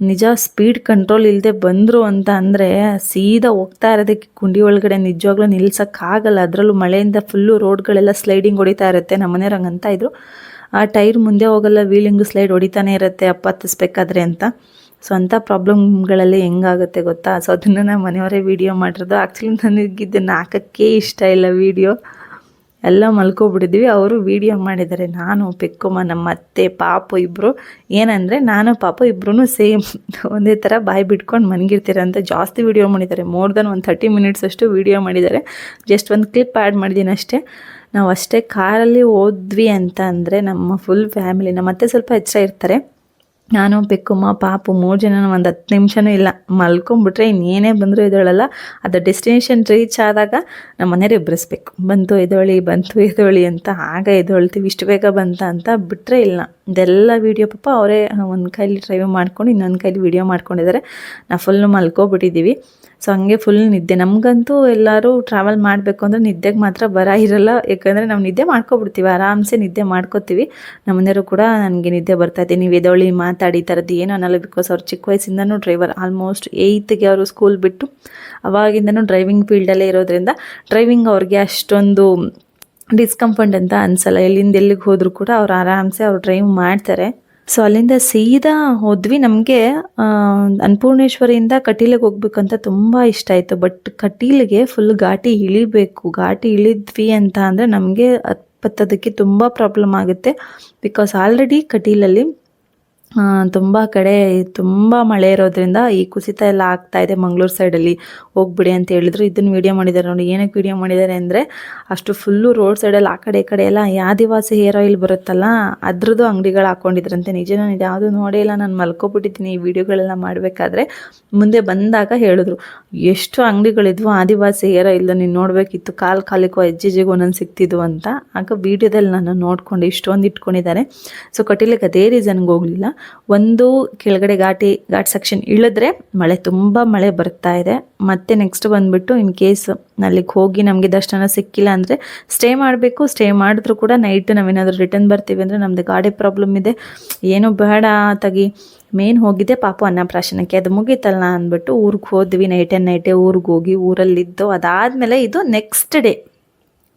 A: ನಿಜ ಸ್ಪೀಡ್ ಕಂಟ್ರೋಲ್ ಇಲ್ಲದೆ ಬಂದರು ಅಂತ ಅಂದರೆ ಸೀದಾ ಹೋಗ್ತಾ ಇರೋದಕ್ಕೆ ಕುಂಡಿ ಒಳಗಡೆ ನಿಜವಾಗ್ಲೂ ನಿಲ್ಸೋಕ್ಕಾಗಲ್ಲ ಅದರಲ್ಲೂ ಮಳೆಯಿಂದ ಫುಲ್ಲು ರೋಡ್ಗಳೆಲ್ಲ ಸ್ಲೈಡಿಂಗ್ ಹೊಡಿತಾ ಇರುತ್ತೆ, ನಮ್ಮ ಮನೆಯವ್ರು ಹಂಗಂತ ಅಂತ ಇದ್ರು. ಆ, ಟೈರ್ ಮುಂದೆ ಹೋಗಲ್ಲ ವೀಲಿಂಗು ಸ್ಲೈಡ್ ಹೊಡಿತಾನೆ ಇರುತ್ತೆ ಅಪ್ಪ ಹತ್ತಿಸ್ಬೇಕಾದ್ರೆ ಅಂತ. ಸೊ ಅಂಥ ಪ್ರಾಬ್ಲಮ್ಗಳಲ್ಲಿ ಹೆಂಗಾಗುತ್ತೆ ಗೊತ್ತಾ? ಸೊ ಅದನ್ನು ನಾನು ಮನೆಯವರೇ ವೀಡಿಯೋ ಮಾಡಿರೋದು. ಆ್ಯಕ್ಚುಲಿ ನನಗೆ ಇದನ್ನು ಹಾಕೋಕ್ಕೆ ಇಷ್ಟ ಇಲ್ಲ ವೀಡಿಯೋ ಎಲ್ಲ ಮಲ್ಕೊಬಿಟ್ಟಿದ್ವಿ. ಅವರು ವೀಡಿಯೋ ಮಾಡಿದ್ದಾರೆ. ನಾನು, ಪೆಕ್ಕಮ್ಮ, ನಮ್ಮ ಅತ್ತೆ, ಪಾಪ ಇಬ್ಬರು ಏನಂದರೆ, ನಾನು, ಪಾಪ ಇಬ್ಬರೂ ಸೇಮ್. ಒಂದೇ ಥರ ಬಾಯಿ ಬಿಟ್ಕೊಂಡು ಮನಗಿರ್ತೀರ ಅಂತ ಜಾಸ್ತಿ ವೀಡಿಯೋ ಮಾಡಿದ್ದಾರೆ. ಮೋರ್ ದನ್ ಒಂದು ಥರ್ಟಿ ಮಿನಿಟ್ಸ್ ಅಷ್ಟು ವೀಡಿಯೋ ಮಾಡಿದ್ದಾರೆ. ಜಸ್ಟ್ ಒಂದು ಕ್ಲಿಪ್ ಆ್ಯಡ್ ಮಾಡಿದ್ದೀನಿ ಅಷ್ಟೇ. ನಾವು ಅಷ್ಟೇ ಕಾರಲ್ಲಿ ಹೋದ್ವಿ ಅಂತ ಅಂದರೆ, ನಮ್ಮ ಫುಲ್ ಫ್ಯಾಮಿಲಿ ನಮ್ಮ ಅತ್ತೆ ಸ್ವಲ್ಪ ಎಚ್ಚರ ಇರ್ತಾರೆ. ನಾನು, ಬೆಕ್ಕುಮ್ಮ, ಪಾಪು, ಮೂರು ಜನ ಒಂದು ಹತ್ತು ನಿಮಿಷನೂ ಇಲ್ಲ. ಮಲ್ಕೊಂಬಿಟ್ರೆ ಇನ್ನೇನೇ ಬಂದರೂ ಎದ್ದೇಳಲ್ಲ ಅದು ಡೆಸ್ಟಿನೇಷನ್ ರೀಚ್ ಆದಾಗ ನಮ್ಮ ಮನೆಯವ್ರು ಎಬ್ಬರಿಸ್ಬೇಕು ಬಂತು ಎದೊಳಿ ಬಂತು ಎದೊಳಿ ಅಂತ ಆಗ ಎದೊಳ್ತೀವಿ. ಇಷ್ಟು ಬೇಗ ಬಂತ ಅಂತ ಬಿಟ್ಟರೆ ಇಲ್ಲ. ಇದೆಲ್ಲ ವೀಡಿಯೋ ಪಾಪ ಅವರೇ ಒಂದು ಕೈಲಿ ಡ್ರೈವ್ ಮಾಡ್ಕೊಂಡು ಇನ್ನೊಂದು ಕೈಲಿ ವೀಡಿಯೋ ಮಾಡ್ಕೊಂಡಿದ್ದಾರೆ. ನಾವು ಫುಲ್ಲು ಮಲ್ಕೊಬಿಟ್ಟಿದ್ದೀವಿ. ಸೊ ಹಂಗೆ ಫುಲ್ ನಿದ್ದೆ. ನಮಗಂತೂ ಎಲ್ಲರೂ ಟ್ರಾವೆಲ್ ಮಾಡಬೇಕು ಅಂದರೆ ನಿದ್ದೆಗೆ ಮಾತ್ರ ಬರ ಇರಲ್ಲ. ಯಾಕಂದರೆ ನಾವು ನಿದ್ದೆ ಮಾಡ್ಕೊಬಿಡ್ತೀವಿ. ಆರಾಮ್ಸೆ ನಿದ್ದೆ ಮಾಡ್ಕೋತೀವಿ. ನಮ್ಮ ಮನೆಯವರು ಕೂಡ ನನಗೆ ನಿದ್ದೆ ಬರ್ತಾಯಿದೆ ನೀವು ಎದೊಳಿ, ಮಾತಾಡಿ, ಈ ಥರದ್ದು ಏನೋ ಅನ್ನಲ್ಲ ಬಿಕಾಸ್ ಅವ್ರು ಚಿಕ್ಕ ವಯಸ್ಸಿಂದನೂ ಡ್ರೈವರ್ ಆಲ್ಮೋಸ್ಟ್ ಏಯ್ತ್ಗೆ ಅವರು ಸ್ಕೂಲ್ ಬಿಟ್ಟು ಅವಾಗಿಂದನೂ ಡ್ರೈವಿಂಗ್ ಫೀಲ್ಡಲ್ಲೇ ಇರೋದ್ರಿಂದ ಡ್ರೈವಿಂಗ್ ಅವ್ರಿಗೆ ಅಷ್ಟೊಂದು ಡಿಸ್ಕಂಫರ್ಟ್ ಅಂತ ಅನ್ಸಲ್ಲ. ಎಲ್ಲಿಂದ ಎಲ್ಲಿಗೆ ಹೋದರೂ ಕೂಡ ಅವ್ರು ಆರಾಮ್ಸೆ ಅವ್ರು ಡ್ರೈವ್ ಮಾಡ್ತಾರೆ. ಸೊ ಅಲ್ಲಿಂದ ಸೀದಾ ಹೋದ್ವಿ. ನಮಗೆ ಅನ್ನಪೂರ್ಣೇಶ್ವರಿಯಿಂದ ಕಟೀಲಿಗೆ ಹೋಗ್ಬೇಕಂತ ತುಂಬ ಇಷ್ಟ ಆಯಿತು. ಬಟ್ ಕಟೀಲಿಗೆ ಫುಲ್ ಘಾಟಿ ಇಳಿಬೇಕು. ಘಾಟಿ ಇಳಿದ್ವಿ ಅಂತ ಅಂದರೆ ನಮಗೆ ಹತ್ತದಕ್ಕೆ ತುಂಬ ಪ್ರಾಬ್ಲಮ್ ಆಗುತ್ತೆ. ಬಿಕಾಸ್ ಆಲ್ರೆಡಿ ಕಟೀಲಲ್ಲಿ ತುಂಬ ಕಡೆ ತುಂಬ ಮಳೆ ಇರೋದ್ರಿಂದ ಈ ಕುಸಿತ ಎಲ್ಲ ಆಗ್ತಾ ಇದೆ ಮಂಗಳೂರು ಸೈಡಲ್ಲಿ. ಹೋಗ್ಬಿಡಿ ಅಂತ ಹೇಳಿದ್ರು. ಇದನ್ನು ವೀಡಿಯೋ ಮಾಡಿದ್ದಾರೆ ನೋಡಿ. ಏನಕ್ಕೆ ವಿಡಿಯೋ ಮಾಡಿದ್ದಾರೆ ಅಂದರೆ ಅಷ್ಟು ಫುಲ್ಲು ರೋಡ್ ಸೈಡಲ್ಲಿ ಆ ಕಡೆ ಈ ಕಡೆ ಎಲ್ಲ ಆದಿವಾಸಿ ಹೇರ್ ಆಯಿಲ್ ಬರುತ್ತಲ್ಲ, ಅದ್ರದ್ದು ಅಂಗಡಿಗಳು ಹಾಕೊಂಡಿದ್ರಂತೆ. ನಿಜ ನಾನು ಇದು ಯಾವುದೂ ನೋಡೇ ಇಲ್ಲ. ನಾನು ಮಲ್ಕೊಬಿಟ್ಟಿದ್ದೀನಿ ಈ ವಿಡಿಯೋಗಳೆಲ್ಲ ಮಾಡಬೇಕಾದ್ರೆ. ಮುಂದೆ ಬಂದಾಗ ಹೇಳಿದ್ರು. ಎಷ್ಟು ಅಂಗಡಿಗಳಿದ್ವು ಆದಿವಾಸಿ ಹೇರ್ ಆಯಿಲ್ ನೀನು ನೋಡಬೇಕಿತ್ತು. ಕಾಲು ಕಾಲಿಗೂ ಅಜ್ಜಿಜಿಗೂ ಒಂದೊಂದು ಸಿಕ್ತಿದ್ವು ಅಂತ. ಆಗ ವಿಡಿಯೋದಲ್ಲಿ ನಾನು ನೋಡ್ಕೊಂಡು ಇಷ್ಟೊಂದು ಇಟ್ಕೊಂಡಿದ್ದಾರೆ. ಸೊ ಕಟೀಲಿಕ್ಕೆ ಅದೇ ರೀಸನ್ಗೆ ಹೋಗಲಿಲ್ಲ. ಒಂದು ಕೆಳಗಡೆ ಘಾಟಿ, ಘಾಟ್ ಸೆಕ್ಷನ್ ಇಳಿದ್ರೆ ಮಳೆ ತುಂಬ ಮಳೆ ಬರ್ತಾ ಇದೆ. ಮತ್ತೆ ನೆಕ್ಸ್ಟ್ ಬಂದುಬಿಟ್ಟು ಇನ್ ಕೇಸ್ ಅಲ್ಲಿಗೆ ಹೋಗಿ ನಮಗೆ ದರ್ಶನ ಸಿಕ್ಕಿಲ್ಲ ಅಂದರೆ ಸ್ಟೇ ಮಾಡಬೇಕು. ಸ್ಟೇ ಮಾಡಿದ್ರು ಕೂಡ ನೈಟ್ ನಾವೇನಾದರೂ ರಿಟರ್ನ್ ಬರ್ತೀವಿ ಅಂದರೆ ನಮ್ಮದು ಗಾಡಿ ಪ್ರಾಬ್ಲಮ್ ಇದೆ. ಏನು ಬೇಡ ತಗಿ. ಮೇನ್ ಹೋಗಿದ್ದೆ ಪಾಪ ಅನ್ನಪ್ರಾಶನಕ್ಕೆ. ಅದು ಮುಗೀತಲ್ಲ ಅಂದ್ಬಿಟ್ಟು ಊರಿಗೆ ಹೋದ್ವಿ. ನೈಟ್ ಆ್ಯಂಡ್ ನೈಟೇ ಊರಿಗೆ ಹೋಗಿ ಊರಲ್ಲಿದ್ದು. ಅದಾದಮೇಲೆ ಇದು ನೆಕ್ಸ್ಟ್ ಡೇ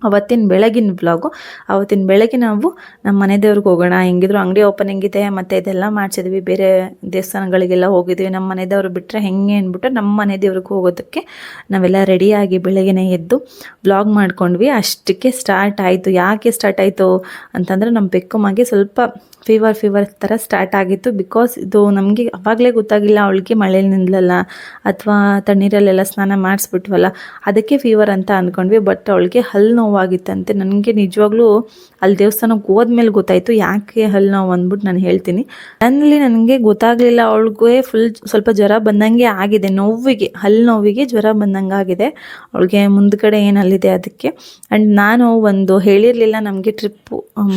A: ಅವತ್ತಿನ ಬೆಳಗಿನ ಬ್ಲಾಗು ಅವತ್ತಿನ ಬೆಳಗ್ಗೆ ನಾವು ನಮ್ಮ ಮನೆ ದೇವ್ರಿಗೆ ಹೋಗೋಣ. ಹೆಂಗಿದ್ರು ಅಂಗಡಿ ಓಪನಿಂಗ್ ಇದೆ ಮತ್ತು ಇದೆಲ್ಲ ಮಾಡಿಸಿದ್ವಿ. ಬೇರೆ ದೇವಸ್ಥಾನಗಳಿಗೆಲ್ಲ ಹೋಗಿದ್ವಿ. ನಮ್ಮ ಮನೆ ದೇವರು ಬಿಟ್ಟರೆ ಹೆಂಗೆ ಅಂದ್ಬಿಟ್ಟು ನಮ್ಮ ಮನೆ ದೇವ್ರಿಗೆ ಹೋಗೋದಕ್ಕೆ ನಾವೆಲ್ಲ ರೆಡಿಯಾಗಿ ಬೆಳಗ್ಗೆ ಎದ್ದು ಬ್ಲಾಗ್ ಮಾಡ್ಕೊಂಡ್ವಿ. ಅಷ್ಟಕ್ಕೆ ಸ್ಟಾರ್ಟ್ ಆಯಿತು. ಯಾಕೆ ಸ್ಟಾರ್ಟ್ ಆಯಿತು ಅಂತಂದರೆ ನಮ್ಮ ಬೆಕ್ಕಮ್ಮಗೆ ಸ್ವಲ್ಪ ಫೀವರ್ ಫೀವರ್ ಥರ ಸ್ಟಾರ್ಟ್ ಆಗಿತ್ತು ಬಿಕಾಸ್ ಇದು ನಮಗೆ ಅವಾಗಲೇ ಗೊತ್ತಾಗಿಲ್ಲ ಅವಳಿಗೆ ಮಳೇಲಿ ನಿಂದಲಲ್ಲ ಅಥವಾ ತಣ್ಣೀರಲ್ಲೆಲ್ಲ ಸ್ನಾನ ಮಾಡಿಸ್ಬಿಟ್ವಲ್ಲ, ಅದಕ್ಕೆ ಫೀವರ್ ಅಂತ ಅಂದ್ಕೊಂಡ್ವಿ ಬಟ್ ಅವಳಿಗೆ ಹಲ್ಲು ನೋವಾಗಿತ್ತಂತೆ. ನನಗೆ ನಿಜವಾಗ್ಲೂ ಅಲ್ಲಿ ದೇವಸ್ಥಾನಕ್ಕೆ ಹೋದ್ಮೇಲೆ ಗೊತ್ತಾಯಿತು, ಯಾಕೆ ಹಲ್ಲು ನಾವು ಅಂದ್ಬಿಟ್ಟು ನಾನು ಹೇಳ್ತೀನಿ. ನನ್ನಲ್ಲಿ ನನಗೆ ಗೊತ್ತಾಗಲಿಲ್ಲ, ಅವಳಿಗೆ ಫುಲ್ ಸ್ವಲ್ಪ ಜ್ವರ ಬಂದಂಗೆ ಆಗಿದೆ, ನೋವಿಗೆ ಹಲ್ಲು ನೋವಿಗೆ ಜ್ವರ ಬಂದಂಗೆ ಆಗಿದೆ ಅವಳಿಗೆ ಮುಂದ್ಗಡೆ ಏನು ಅದಕ್ಕೆ. ಆ್ಯಂಡ್ ನಾನು ಒಂದು ಹೇಳಿರಲಿಲ್ಲ, ನಮಗೆ ಟ್ರಿಪ್ಪು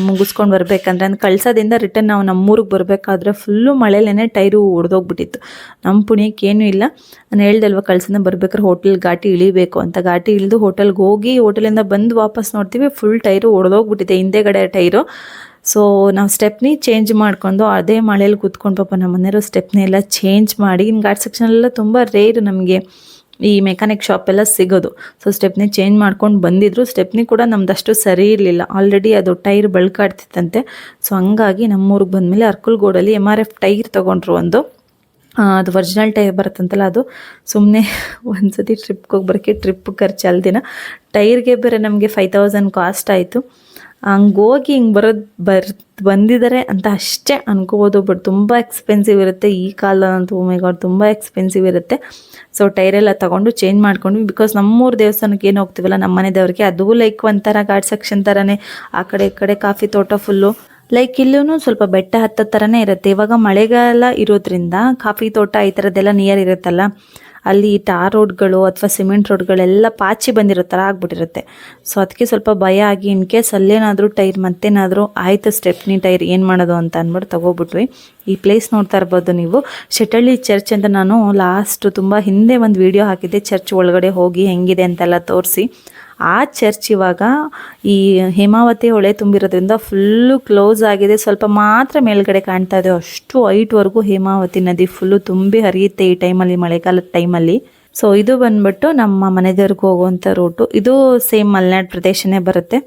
A: ಮುಗಿಸ್ಕೊಂಡು ಬರಬೇಕಂದ್ರೆ. ಅಂದ್ರೆ ಕಳ್ಸೋದಿಂದ ರಿಟರ್ನ್ ನಾವು ನಮ್ಮೂರಿಗೆ ಬರಬೇಕಾದ್ರೆ ಫುಲ್ಲು ಮಳೆಲೇ ಟೈರು ಒಡೆದೋಗ್ಬಿಟ್ಟಿತ್ತು. ನಮ್ಮ ಪುಣ್ಯಕ್ಕೆ ಏನೂ ಇಲ್ಲ. ನಾನು ಹೇಳ್ದಲ್ವ, ಕಳ್ಸಿಂದ ಬರ್ಬೇಕಾದ್ರೆ ಹೋಟೆಲ್ ಘಾಟಿ ಇಳಿಬೇಕು ಅಂತ. ಘಾಟಿ ಇಳಿದು ಹೋಟೆಲ್ಗೆ ಹೋಗಿ ಹೋಟೆಲಿಂದ ಬಂದು ವಾಪಸ್ ನೋಡ್ತೀವಿ ಫುಲ್ ಟೈರು ಒಡೆದೋಗ್ಬಿಟ್ಟಿದೆ. ಹಿಂದೆಗಡೆ ಟೈರು. ಸೊ ನಾವು ಸ್ಟೆಪ್ನಿ ಚೇಂಜ್ ಮಾಡ್ಕೊಂಡು ಅದೇ ಮಳೆಯಲ್ಲಿ ಕೂತ್ಕೊಂಡು ಪಾಪ ನಮ್ಮ ಮನೆಯವರು ಸ್ಟೆಪ್ನಿ ಎಲ್ಲ ಚೇಂಜ್ ಮಾಡಿ ಇನ್ನು ಸೆಕ್ಷನ್ ಎಲ್ಲ ತುಂಬ ರೇರ್ ನಮಗೆ ಈ ಮೆಕ್ಯಾನಿಕ್ ಶಾಪ್ ಎಲ್ಲ ಸಿಗೋದು. ಸೊ ಸ್ಟೆಪ್ನಿ ಚೇಂಜ್ ಮಾಡ್ಕೊಂಡು ಬಂದಿದ್ರು. ಸ್ಟೆಪ್ನಿ ಕೂಡ ನಮ್ದಷ್ಟು ಸರಿ ಇರಲಿಲ್ಲ. ಆಲ್ರೆಡಿ ಅದು ಟೈರ್ ಬಳ್ಕಾಡ್ತಿತ್ತಂತೆ ಸೊ ಹಂಗಾಗಿ ನಮ್ಮೂರಿಗೆ ಬಂದಮೇಲೆ ಅರ್ಕುಲ್ಗೋಡಲ್ಲಿ ಎಂ ಆರ್ ಎಫ್ ಟೈರ್ ತೊಗೊಂಡ್ರು ಒಂದು. ಅದು ಒರಿಜಿನಲ್ ಟೈರ್ ಬರುತ್ತಂತಲ್ಲ ಅದು. ಸುಮ್ಮನೆ *laughs* ಒಂದು ಸತಿ ಟ್ರಿಪ್ಗೆ ಹೋಗಿ ಬರೋಕ್ಕೆ ಟ್ರಿಪ್ ಖರ್ಚು ಅಲ್ದಿನ. ಟೈರ್ಗೆ ಬೇರೆ ನಮಗೆ ಫೈವ್ ತೌಸಂಡ್ ಕಾಸ್ಟ್ ಆಯಿತು. ಹಂಗೆ ಹೋಗಿ ಬರೋದು, ಬರ್ ಬಂದಿದ್ದಾರೆ ಅಂತ ಅಷ್ಟೇ ಅನ್ಕೋಬೋದು ಬಟ್ ತುಂಬ ಎಕ್ಸ್ಪೆನ್ಸಿವ್ ಇರುತ್ತೆ. ಈ ಕಾಲದಂತೂ ಗಾಡ್ ತುಂಬ ಎಕ್ಸ್ಪೆನ್ಸಿವ್ ಇರುತ್ತೆ. ಸೊ ಟೈರೆಲ್ಲ ತೊಗೊಂಡು ಚೇಂಜ್ ಮಾಡ್ಕೊಂಡ್ವಿ. ಬಿಕಾಸ್ ನಮ್ಮೂರು ದೇವಸ್ಥಾನಕ್ಕೆ ಏನು ಹೋಗ್ತೀವಲ್ಲ, ನಮ್ಮ ಮನೆ ದೇವ್ರಿಗೆ, ಅದು ಲೈಕ್ ಒಂಥರ ಗಾಡ್ ಸೆಕ್ಷನ್ ಥರನೇ ಆ ಕಡೆ ಈ ಕಡೆ ಕಾಫಿ ತೋಟ ಫುಲ್ಲು ಲೈಕ್ ಇಲ್ಲೂ ಸ್ವಲ್ಪ ಬೆಟ್ಟ ಹತ್ತೋ ಥರನೇ ಇರುತ್ತೆ. ಇವಾಗ ಮಳೆಗಾಲ ಇರೋದ್ರಿಂದ ಕಾಫಿ ತೋಟ ಈ ಥರದ್ದೆಲ್ಲ ನಿಯರ್ ಇರುತ್ತಲ್ಲ ಅಲ್ಲಿ ಟಾರ್ ರೋಡ್ಗಳು ಅಥವಾ ಸಿಮೆಂಟ್ ರೋಡ್ಗಳೆಲ್ಲ ಪಾಚಿ ಬಂದಿರೋ ಥರ ಆಗ್ಬಿಟ್ಟಿರುತ್ತೆ. ಸೊ ಅದಕ್ಕೆ ಸ್ವಲ್ಪ ಭಯ ಆಗಿ ಇನ್ ಕೇಸ್ ಅಲ್ಲೇನಾದರೂ ಟೈರ್ ಮತ್ತೇನಾದರೂ ಆಯಿತು ಸ್ಟೆಪ್ನಿ ಟೈರ್ ಏನು ಮಾಡೋದು ಅಂತ ಅಂದ್ಬಿಟ್ಟು ತಗೋಬಿಟ್ವಿ. ಈ ಪ್ಲೇಸ್ ನೋಡ್ತಾ ಇರ್ಬೋದು ನೀವು. ಶೆಟಳ್ಳಿ ಚರ್ಚ್ ಅಂತ ನಾನು ಲಾಸ್ಟ್ ತುಂಬ ಹಿಂದೆ ಒಂದು ವಿಡಿಯೋ ಹಾಕಿದ್ದೆ. ಚರ್ಚ್ ಒಳಗಡೆ ಹೋಗಿ ಹೆಂಗಿದೆ ಅಂತೆಲ್ಲ ತೋರಿಸಿ. ಆ ಚರ್ಚ್ ಇವಾಗ ಈ ಹೇಮಾವತಿ ಹೊಳೆ ತುಂಬಿರೋದ್ರಿಂದ ಫುಲ್ಲು ಕ್ಲೋಸ್ ಆಗಿದೆ. ಸ್ವಲ್ಪ ಮಾತ್ರ ಮೇಲ್ಗಡೆ ಕಾಣ್ತಾ ಇದೆ. ಅಷ್ಟು ಹೈಟ್ವರೆಗೂ ಹೇಮಾವತಿ ನದಿ ಫುಲ್ಲು ತುಂಬಿ ಹರಿಯುತ್ತೆ ಈ ಟೈಮಲ್ಲಿ ಮಳೆಗಾಲದ ಟೈಮಲ್ಲಿ ಸೊ ಇದು ಬಂದ್ಬಿಟ್ಟು ನಮ್ಮ ಮನೆ ದೇವ್ರಿಗೆ ಹೋಗುವಂಥ ರೂಟು ಇದು ಸೇಮ್ ಮಲೆನಾಡು ಪ್ರದೇಶನೇ ಬರುತ್ತೆ.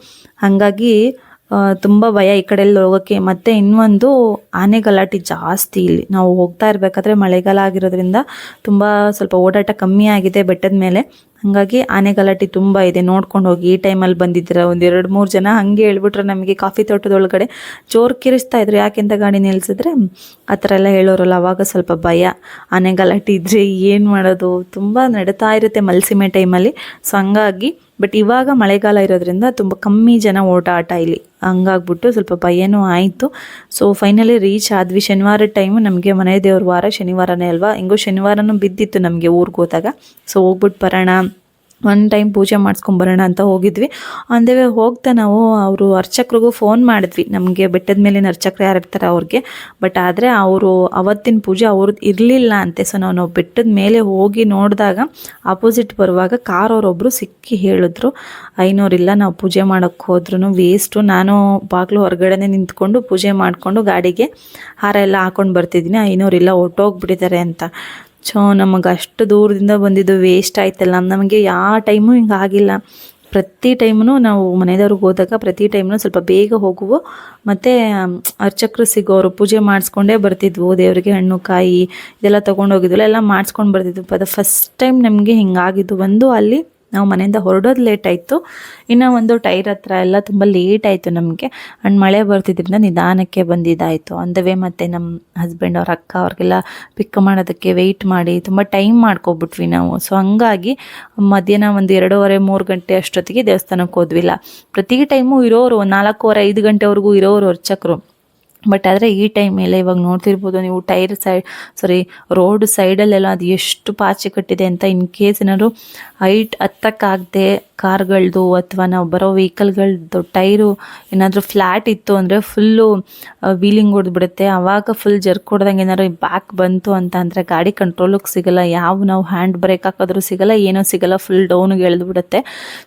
A: ಹಾಗಾಗಿ ತುಂಬ ಭಯ ಈ ಕಡೆ ಎಲ್ಲ ಹೋಗೋಕ್ಕೆ ಮತ್ತು ಇನ್ನೊಂದು ಆನೆ ಗಲಾಟೆ ಜಾಸ್ತಿ ಇಲ್ಲಿ. ನಾವು ಹೋಗ್ತಾ ಇರಬೇಕಾದ್ರೆ ಮಳೆಗಾಲ ಆಗಿರೋದ್ರಿಂದ ತುಂಬ ಸ್ವಲ್ಪ ಓಡಾಟ ಕಮ್ಮಿ ಆಗಿದೆ ಬೆಟ್ಟದ ಮೇಲೆ. ಹಾಗಾಗಿ ಆನೆ ಗಲಾಟೆ ತುಂಬ ಇದೆ. ನೋಡ್ಕೊಂಡು ಹೋಗಿ, ಈ ಟೈಮಲ್ಲಿ ಬಂದಿದ್ದೀರ? ಒಂದು ಎರಡು ಮೂರು ಜನ ಹಾಗೆ ಹೇಳ್ಬಿಟ್ರೆ ನಮಗೆ ಕಾಫಿ ತೋಟದೊಳಗಡೆ ಜೋರು ಕಿರಿಸ್ತಾ ಇದ್ರು. ಯಾಕೆಂತ ಗಾಡಿ ನಿಲ್ಸಿದ್ರೆ? ಆ ಥರ ಎಲ್ಲ ಹೇಳೋರಲ್ಲ, ಅವಾಗ ಸ್ವಲ್ಪ ಭಯ. ಆನೆ ಗಲಾಟೆ ಇದ್ರೆ ಏನು ಮಾಡೋದು? ತುಂಬ ನಡೀತಾ ಇರುತ್ತೆ ಮಲ್ಸಿಮೆ ಟೈಮಲ್ಲಿ ಸೊ ಹಂಗಾಗಿ ಬಟ್ ಇವಾಗ ಮಳೆಗಾಲ ಇರೋದ್ರಿಂದ ತುಂಬ ಕಮ್ಮಿ ಜನ ಓಡಾಟ ಇಲ್ಲಿ. ಹಂಗಾಗ್ಬಿಟ್ಟು ಸ್ವಲ್ಪ ಭಯನೂ ಆಯಿತು. ಸೊ ಫೈನಲಿ ರೀಚ್ ಆದ್ವಿ. ಶನಿವಾರ ಟೈಮು ನಮಗೆ ಮನೆ ದೇವ್ರ ವಾರ, ಶನಿವಾರನೇ ಅಲ್ವಾ? ಹೆಂಗೋ ಶನಿವಾರನೂ ಬಿದ್ದಿತ್ತು ನಮಗೆ ಊರಿಗೆ ಹೋದಾಗ. ಸೊ ಹೋಗ್ಬಿಟ್ಟು ಬರೋಣ. ಒನ್ ಟೈಮ್ ಪೂಜೆ ಮಾಡಿಸ್ಕೊಂಬರೋಣ ಅಂತ ಹೋಗಿದ್ವಿ. ಅಂದೇ ಹೋಗ್ತಾ ನಾವು ಅವರು ಅರ್ಚಕ್ರಿಗೂ ಫೋನ್ ಮಾಡಿದ್ವಿ. ನಮಗೆ ಬೆಟ್ಟದ ಮೇಲಿನ ಅರ್ಚಕರು ಯಾರು ಇರ್ತಾರೆ ಅವ್ರಿಗೆ. ಬಟ್ ಆದರೆ ಅವರು ಅವತ್ತಿನ ಪೂಜೆ ಅವ್ರದ್ದು ಇರಲಿಲ್ಲ ಅಂತೆ. ಸೊ ನಾವು ನಾವು ಬೆಟ್ಟದ ಮೇಲೆ ಹೋಗಿ ನೋಡಿದಾಗ ಆಪೋಸಿಟ್ ಬರುವಾಗ ಕಾರ್ ಅವರೊಬ್ಬರು ಸಿಕ್ಕಿ ಹೇಳಿದ್ರು ಐನೂರಿಲ್ಲ ನಾವು ಪೂಜೆ ಮಾಡೋಕ್ಕೆ ಹೋದ್ರೂ ವೇಸ್ಟು ನಾನು ಬಾಗಿಲು ಹೊರಗಡೆನೆ ನಿಂತ್ಕೊಂಡು ಪೂಜೆ ಮಾಡಿಕೊಂಡು ಗಾಡಿಗೆ ಹಾರ ಎಲ್ಲ ಹಾಕೊಂಡು ಬರ್ತಿದ್ದೀನಿ ಐನೂರಿಲ್ಲ ಹೊರ್ಟೋಗ್ಬಿಟ್ಟಿದ್ದಾರೆ ಅಂತ. ಸೊ ನಮಗೆ ಅಷ್ಟು ದೂರದಿಂದ ಬಂದಿದ್ದು ವೇಸ್ಟ್ ಆಯ್ತಲ್ಲ. ನಮಗೆ ಯಾವ ಟೈಮು ಹಿಂಗೆ ಆಗಿಲ್ಲ. ಪ್ರತಿ ಟೈಮೂ ನಾವು ಮನೆಯವ್ರಿಗೆ ಹೋದಾಗ ಪ್ರತಿ ಟೈಮ್ನು ಸ್ವಲ್ಪ ಬೇಗ ಹೋಗುವು, ಮತ್ತು ಅರ್ಚಕರು ಸಿಗೋರು, ಪೂಜೆ ಮಾಡಿಸ್ಕೊಂಡೇ ಬರ್ತಿದ್ವು. ದೇವರಿಗೆ ಹಣ್ಣು, ಕಾಯಿ, ಇದೆಲ್ಲ ತೊಗೊಂಡು ಹೋಗಿದ್ವಲ್ಲ, ಎಲ್ಲ ಮಾಡಿಸ್ಕೊಂಡು ಬರ್ತಿದ್ವು. ಅದು ಫಸ್ಟ್ ಟೈಮ್ ನಮಗೆ ಹಿಂಗಾಗಿದ್ದು ಒಂದು ಅಲ್ಲಿ ನಾವು ಮನೆಯಿಂದ ಹೊರಡೋದು ಲೇಟ್ ಆಯಿತು. ಇನ್ನು ಒಂದು ಟೈರ್ ಹತ್ರ ಎಲ್ಲ ತುಂಬ ಲೇಟ್ ಆಯಿತು ನಮಗೆ. ಆ್ಯಂಡ್ ಮಳೆ ಬರ್ತಿದ್ರಿಂದ ನಿಧಾನಕ್ಕೆ ಬಂದಿದ್ದಾಯಿತು ಅಂದವೇ ಮತ್ತು ನಮ್ಮ ಹಸ್ಬೆಂಡ್ ಅವ್ರ ಅಕ್ಕ ಅವ್ರಿಗೆಲ್ಲ ಪಿಕ್ ಮಾಡೋದಕ್ಕೆ ವೆಯ್ಟ್ ಮಾಡಿ ತುಂಬ ಟೈಮ್ ಮಾಡ್ಕೊಬಿಟ್ವಿ ನಾವು. ಸೊ ಹಂಗಾಗಿ ಮಧ್ಯಾಹ್ನ ಒಂದು ಎರಡೂವರೆ, ಮೂರು ಗಂಟೆ ಅಷ್ಟೊತ್ತಿಗೆ ದೇವಸ್ಥಾನಕ್ಕೆ ಹೋದ್ವಿಲ್ಲ. ಪ್ರತಿ ಟೈಮು ಇರೋರು ನಾಲ್ಕೂವರೆ, ಐದು ಗಂಟೆವರೆಗೂ ಇರೋರು ಅರ್ಚಕರು. ಬಟ್ ಆದರೆ ಈ ಟೈಮ್ ಮೇಲೆ ಇವಾಗ ನೋಡ್ತಿರ್ಬೋದು ನೀವು ಟೈರ್ ಸೈಡ್ ಸಾರಿ ರೋಡ್ ಸೈಡಲ್ಲೆಲ್ಲ ಅದು ಎಷ್ಟು ಪಾಚಿ ಕಟ್ಟಿದೆ ಅಂತ ಇನ್ ಕೇಸ್ ಏನಾದ್ರು ಹೈಟ್ ಹತ್ತಕ್ಕಾಗದೆ ಕಾರ್ಗಳದ್ದು ಅಥವಾ ನಾವು ಬರೋ ವೆಹಿಕಲ್ಗಳದ್ದು ಟೈರು ಏನಾದರೂ ಫ್ಲ್ಯಾಟ್ ಇತ್ತು ಅಂದರೆ ಫುಲ್ಲು ವೀಲಿಂಗ್ ಹೊಡೆದ್ಬಿಡುತ್ತೆ. ಆವಾಗ ಫುಲ್ ಜರ್ಕ್ ಹೊಡ್ದಂಗೆ ಏನಾದ್ರು ಬ್ಯಾಕ್ ಬಂತು ಅಂತ ಅಂದರೆ ಗಾಡಿ ಕಂಟ್ರೋಲಿಗೆ ಸಿಗಲ್ಲ, ಯಾವ ನಾವು ಹ್ಯಾಂಡ್ ಬ್ರೇಕ್ ಹಾಕಿದ್ರೂ ಸಿಗಲ್ಲ, ಏನೂ ಸಿಗಲ್ಲ ಫುಲ್ ಡೌನ್ಗೆ ಎಳೆದ್ಬಿಡುತ್ತೆ.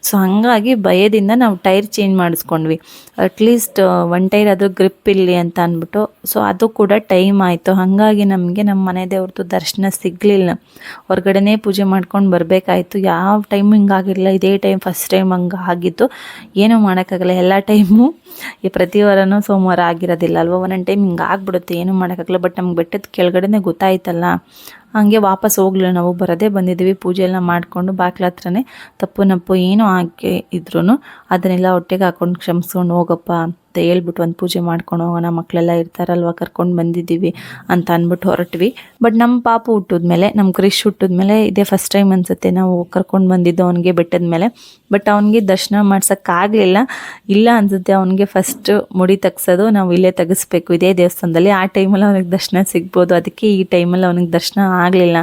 A: ಸೊ ಹಾಗಾಗಿ ಭಯದಿಂದ ನಾವು ಟೈರ್ ಚೇಂಜ್ ಮಾಡಿಸ್ಕೊಂಡ್ವಿ. ಅಟ್ಲೀಸ್ಟ್ ಒನ್ ಟೈರ್ ಅದು ಗ್ರಿಪ್ ಇರಲಿ ಅಂತ ಅಂದ್ಬಿಟ್ಟು. ಸೊ ಅದು ಕೂಡ ಟೈಮ್ ಆಯಿತು. ಹಾಗಾಗಿ ನಮಗೆ ನಮ್ಮ ಮನೆ ದೇವ್ರದ್ದು ದರ್ಶನ ಸಿಗಲಿಲ್ಲ. ಹೊರಗಡೆನೇ ಪೂಜೆ ಮಾಡ್ಕೊಂಡು ಬರಬೇಕಾಯ್ತು. ಯಾವ ಟೈಮ್ ಹಿಂಗಾಗಿರಲಿಲ್ಲ ಇದೇ ಟೈಮ್ ಫಸ್ಟ್ ಟೈಮ್ ಹಂಗೆ ಆಗಿತ್ತು. ಏನೂ ಮಾಡೋಕ್ಕಾಗಲ್ಲ. ಎಲ್ಲ ಟೈಮು ಈ ಪ್ರತಿ ವಾರನೂ ಸೋಮವಾರ ಆಗಿರೋದಿಲ್ಲ ಅಲ್ವಾ? ಒಂದೊಂದು ಟೈಮ್ ಹಿಂಗೆ ಆಗ್ಬಿಡುತ್ತೆ. ಏನೂ ಮಾಡೋಕ್ಕಾಗಲ್ಲ. ಬಟ್ ನಮ್ಗೆ ಬೆಟ್ಟದ ಕೆಳಗಡೆನೇ ಗೊತ್ತಾಯ್ತಲ್ಲ. ಹಂಗೆ ವಾಪಸ್ ಹೋಗ್ಲಿಲ್ಲ ನಾವು. ಬರೋದೇ ಬಂದಿದ್ದೀವಿ. ಪೂಜೆ ಎಲ್ಲ ಮಾಡಿಕೊಂಡು ಬಾಕ್ಲ ಹತ್ರನೇ ತಪ್ಪು ನಪ್ಪು ಏನೋ ಹಾಕಿ ಇದ್ರೂ ಅದನ್ನೆಲ್ಲ ಹೊಟ್ಟೆಗೆ ಹಾಕೊಂಡು ಕ್ಷಮಿಸ್ಕೊಂಡು ಹೋಗಪ್ಪ. ಅಂತ ಹೇಳ್ಬಿಟ್ಟು ಒಂದು ಪೂಜೆ ಮಾಡ್ಕೊಂಡು ಹೋಗೋಣ ಮಕ್ಕಳೆಲ್ಲ ಇರ್ತಾರಲ್ವ, ಕರ್ಕೊಂಡು ಬಂದಿದ್ದೀವಿ ಅಂತ ಅಂದ್ಬಿಟ್ಟು ಹೊರಟ್ವಿ. ಬಟ್ ನಮ್ಮ ಪಾಪು ಹುಟ್ಟಿದ್ಮೇಲೆ ನಮ್ಮ ಕ್ರಿಶ್ ಹುಟ್ಟಿದ್ಮೇಲೆ ಇದೇ ಫಸ್ಟ್ ಟೈಮ್ ಅನಿಸುತ್ತೆ ನಾವು ಕರ್ಕೊಂಡು ಬಂದಿದ್ದು ಅವನಿಗೆ ಬೆಟ್ಟದ ಮೇಲೆ. ಬಟ್ ಅವನಿಗೆ ದರ್ಶನ ಮಾಡ್ಸೋಕ್ಕಾಗಲಿಲ್ಲ. ಇಲ್ಲ ಅನ್ಸುತ್ತೆ ಅವನಿಗೆ ಫಸ್ಟ್ ಮುಡಿ ತಗ್ಸೋದು, ನಾವು ಇಲ್ಲೇ ತೆಗಿಸ್ಬೇಕು. ಇದೇ ದೇವಸ್ಥಾನದಲ್ಲಿ ಆ ಟೈಮಲ್ಲಿ ಅವನಿಗೆ ದರ್ಶನ ಸಿಗ್ಬೋದು. ಅದಕ್ಕೆ ಈ ಟೈಮಲ್ಲಿ ಅವನಿಗೆ ದರ್ಶನ ಆಗಲಿಲ್ಲ.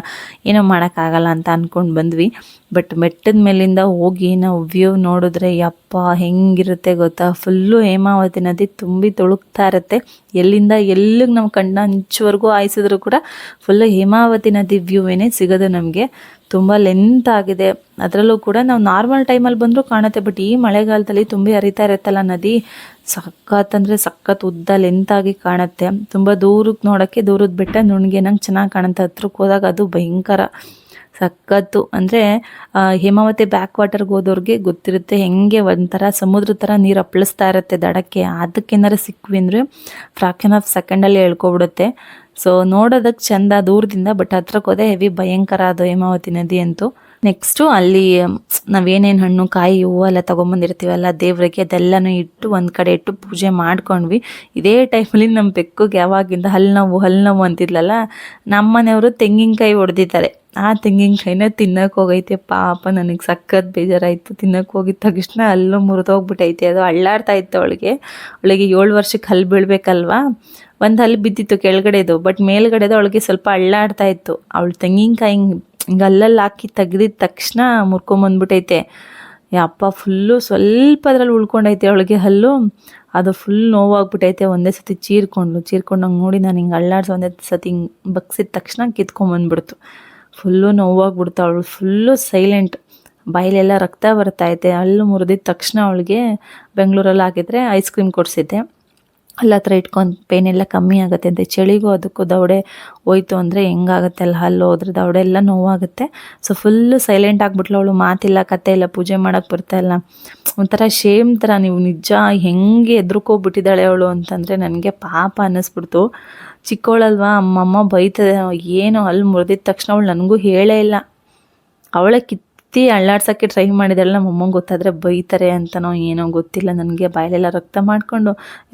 A: ಏನೋ ಮಾಡೋಕ್ಕಾಗಲ್ಲ ಅಂತ ಅಂದ್ಕೊಂಡು ಬಂದ್ವಿ. ಬಟ್ ಬೆಟ್ಟದ ಮೇಲಿಂದ ಹೋಗಿ ನಾವು ವ್ಯೂ ನೋಡಿದ್ರೆ ಯಪ್ಪ, ಹೆಂಗಿರುತ್ತೆ ಗೊತ್ತಾ? ಫುಲ್ಲು ಹೇಮಾವತಿ ನದಿ ತುಂಬಿ ತೊಳುಕ್ತಾ ಇರುತ್ತೆ. ಎಲ್ಲಿಂದ ಎಲ್ಲಿಗೆ ನಾವು ಕಣ್ಣ ಹಂಚುವರೆಗೂ ಆಯಿಸಿದ್ರು ಕೂಡ ಫುಲ್ಲು ಹೇಮಾವತಿ ನದಿ ವ್ಯೂವೇನೆ ಸಿಗೋದು ನಮಗೆ. ತುಂಬ ಲೆಂತ್ ಆಗಿದೆ. ಅದರಲ್ಲೂ ಕೂಡ ನಾವು ನಾರ್ಮಲ್ ಟೈಮಲ್ಲಿ ಬಂದರೂ ಕಾಣುತ್ತೆ. ಬಟ್ ಈ ಮಳೆಗಾಲದಲ್ಲಿ ತುಂಬಿ ಹರಿತಾ ಇರುತ್ತಲ್ಲ ನದಿ, ಸಖತ್ ಅಂದರೆ ಸಖತ್ ಉದ್ದ ಆಗಿ ಕಾಣುತ್ತೆ. ತುಂಬ ದೂರಕ್ಕೆ ನೋಡೋಕ್ಕೆ, ದೂರದ ಬೆಟ್ಟ ನುಣ್ಗೆ ನಂಗೆ ಚೆನ್ನಾಗಿ ಕಾಣುತ್ತೆ. ಹತ್ರಕ್ಕೆ ಹೋದಾಗ ಅದು ಭಯಂಕರ. ಸಖತ್ತು. ಅಂದರೆ ಹೇಮಾವತಿ ಬ್ಯಾಕ್ ವಾಟರ್ಗೆ ಹೋದವ್ರಿಗೆ ಗೊತ್ತಿರುತ್ತೆ ಹೆಂಗೆ ಒಂಥರ ಸಮುದ್ರ ಥರ ನೀರು ಅಪ್ಪಳಿಸ್ತಾ ಇರುತ್ತೆ ದಡಕ್ಕೆ. ಅದಕ್ಕೇನಾರು ಸಿಕ್ವಿ ಅಂದರೆ ಫ್ರಾಕ್ಷನ್ ಆಫ್ ಸೆಕೆಂಡಲ್ಲಿ ಹೇಳ್ಕೊಬಿಡುತ್ತೆ. ಸೊ ನೋಡೋದಕ್ಕೆ ಚಂದ ದೂರದಿಂದ ಬಟ್ ಹತ್ರಕ್ಕೆ ಹೋದೆ ಹೆವಿ ಭಯಂಕರ ಅದು ಹೇಮಾವತಿ ನದಿ ಅಂತೂ. ನೆಕ್ಸ್ಟು ಅಲ್ಲಿ ನಾವೇನೇನು ಹಣ್ಣು, ಕಾಯಿ, ಹೂವು ಎಲ್ಲ ತೊಗೊಂಬಂದಿರ್ತೀವಲ್ಲ, ದೇವ್ರಿಗೆ ಅದೆಲ್ಲನೂ ಇಟ್ಟು ಒಂದು ಕಡೆ ಇಟ್ಟು ಪೂಜೆ ಮಾಡ್ಕೊಂಡ್ವಿ. ಇದೇ ಟೈಮಲ್ಲಿ ನಮ್ಮ ಬೆಕ್ಕಗೆ ಯಾವಾಗಿಂದ ಹಲ್ಲು ನೋವು ಹಲ್ಲು ನೋವು ಅಂತಿದ್ಲಲ್ಲ, ನಮ್ಮನೆಯವರು ತೆಂಗಿನಕಾಯಿ ಹೊಡೆದಿದ್ದಾರೆ. ಆ ತೆಂಗಿನಕಾಯಿನ ತಿನ್ನಕ್ಕೆ ಹೋಗೈತೆ ಪಾಪ ನನಗೆ ಸಖತ್ ಬೇಜಾರಾಯಿತು. ತಿನ್ನಕ್ಕೆ ಹೋಗಿದ ತಕ್ಷಣ ಅಲ್ಲೂ ಮುರಿದೋಗ್ಬಿಟ್ಟೈತೆ ಅದು ಅಳ್ಳಾಡ್ತಾ ಇತ್ತು ಅವಳಿಗೆ. ಅವಳಿಗೆ ಏಳು ವರ್ಷಕ್ಕೆ ಹಲ್ಲು ಬೀಳ್ಬೇಕಲ್ವಾ? ಒಂದು ಹಲ್ಲು ಬಿದ್ದಿತ್ತು ಕೆಳಗಡೆದು, ಬಟ್ ಮೇಲ್ಗಡೆದು ಅವಳಿಗೆ ಸ್ವಲ್ಪ ಅಳ್ಳಾಡ್ತಾ ಇತ್ತು. ಅವಳು ತೆಂಗಿನಕಾಯಿ ಹಿಂಗೆ ಅಲ್ಲಲ್ಲಿ ಹಾಕಿ ತೆಗ್ದಿದ ತಕ್ಷಣ ಮುರ್ಕೊಂಬಂದ್ಬಿಟ್ಟೈತೆ ಯಪ್ಪ ಫುಲ್ಲು ಸ್ವಲ್ಪ ಅದ್ರಲ್ಲಿ ಉಳ್ಕೊಂಡೈತೆ ಅವಳಿಗೆ ಹಲ್ಲು. ಅದು ಫುಲ್ ನೋವಾಗ್ಬಿಟ್ಟೈತೆ ಒಂದೇ ಸತಿ ಚೀರ್ಕೊಂಡು, ಚೀರ್ಕೊಂಡಂಗೆ ನೋಡಿ ನಾನು ಹಿಂಗೆ ಅಳ್ಳಾಡ್ಸಿ ಒಂದೇ ಸತಿ ಹಿಂಗೆ ಬಗ್ಸಿದ ತಕ್ಷಣ ಕಿತ್ಕೊಂಬಂದ್ಬಿಡ್ತು ಫುಲ್ಲು ನೋವಾಗ್ಬಿಡ್ತು ಅವಳು, ಫುಲ್ಲು ಸೈಲೆಂಟ್ ಬಾಯಿಲೆಲ್ಲ ರಕ್ತ ಬರ್ತೈತೆ ಹಲ್ಲು ಮುರಿದಿದ್ದ ತಕ್ಷಣ ಅವಳಿಗೆ ಬೆಂಗಳೂರಲ್ಲಿ ಹಾಕಿದ್ರೆ ಐಸ್ ಕ್ರೀಮ್ ಕೊಡಿಸಿದ್ದೆ. ಹಲ್ಲ ಹತ್ರ ಇಟ್ಕೊಂಡು ಪೇನ್ ಎಲ್ಲ ಕಮ್ಮಿ ಆಗುತ್ತೆ ಅಂತ. ಚಳಿಗೂ ಅದಕ್ಕೂ ದೌಡೆ ಹೋಯ್ತು ಅಂದರೆ ಹೆಂಗಾಗುತ್ತೆ ಅಲ್ಲ? ಹಲ್ಲು ಹೋದ್ರೆ ದವಡೆ ಎಲ್ಲ ನೋವಾಗುತ್ತೆ. ಸೊ ಫುಲ್ಲು ಸೈಲೆಂಟ್ ಆಗಿಬಿಟ್ಲು ಅವಳು. ಮಾತಿಲ್ಲ, ಕತೆ ಇಲ್ಲ, ಪೂಜೆ ಮಾಡೋಕ್ಕೆ ಬರ್ತಾ ಇಲ್ಲ. ಒಂಥರ ಶೇಮ್ ಥರ. ನೀವು ನಿಜ ಹೆಂಗೆ ಎದ್ರುಕೋಬಿಟ್ಟಿದ್ದಾಳೆ ಅವಳು ಅಂತಂದರೆ ನನಗೆ ಪಾಪ ಅನ್ನಿಸ್ಬಿಡ್ತು. ಚಿಕ್ಕವಳಲ್ವಾ ಅಮ್ಮಮ್ಮ ಬೈತದೆ. ಏನು ಅಲ್ಲಿ ಮುರಿದಿದ ತಕ್ಷಣ ಅವಳು ನನಗೂ ಹೇಳೇ ಇಲ್ಲ. ಅವಳೇ ಕಿತ್ತಿ ಅಳ್ಳಾಡ್ಸೋಕ್ಕೆ ಟ್ರೈ ಮಾಡಿದಾಳೆ ನಮ್ಮ ಅಮ್ಮಂಗೆ ಗೊತ್ತಾದರೆ ಬೈತಾರೆ ಅಂತನೋ ಏನೋ ಗೊತ್ತಿಲ್ಲ. ನನಗೆ ಬಾಯಲೆಲ್ಲ ರಕ್ತ ಮಾಡಿಕೊಂಡು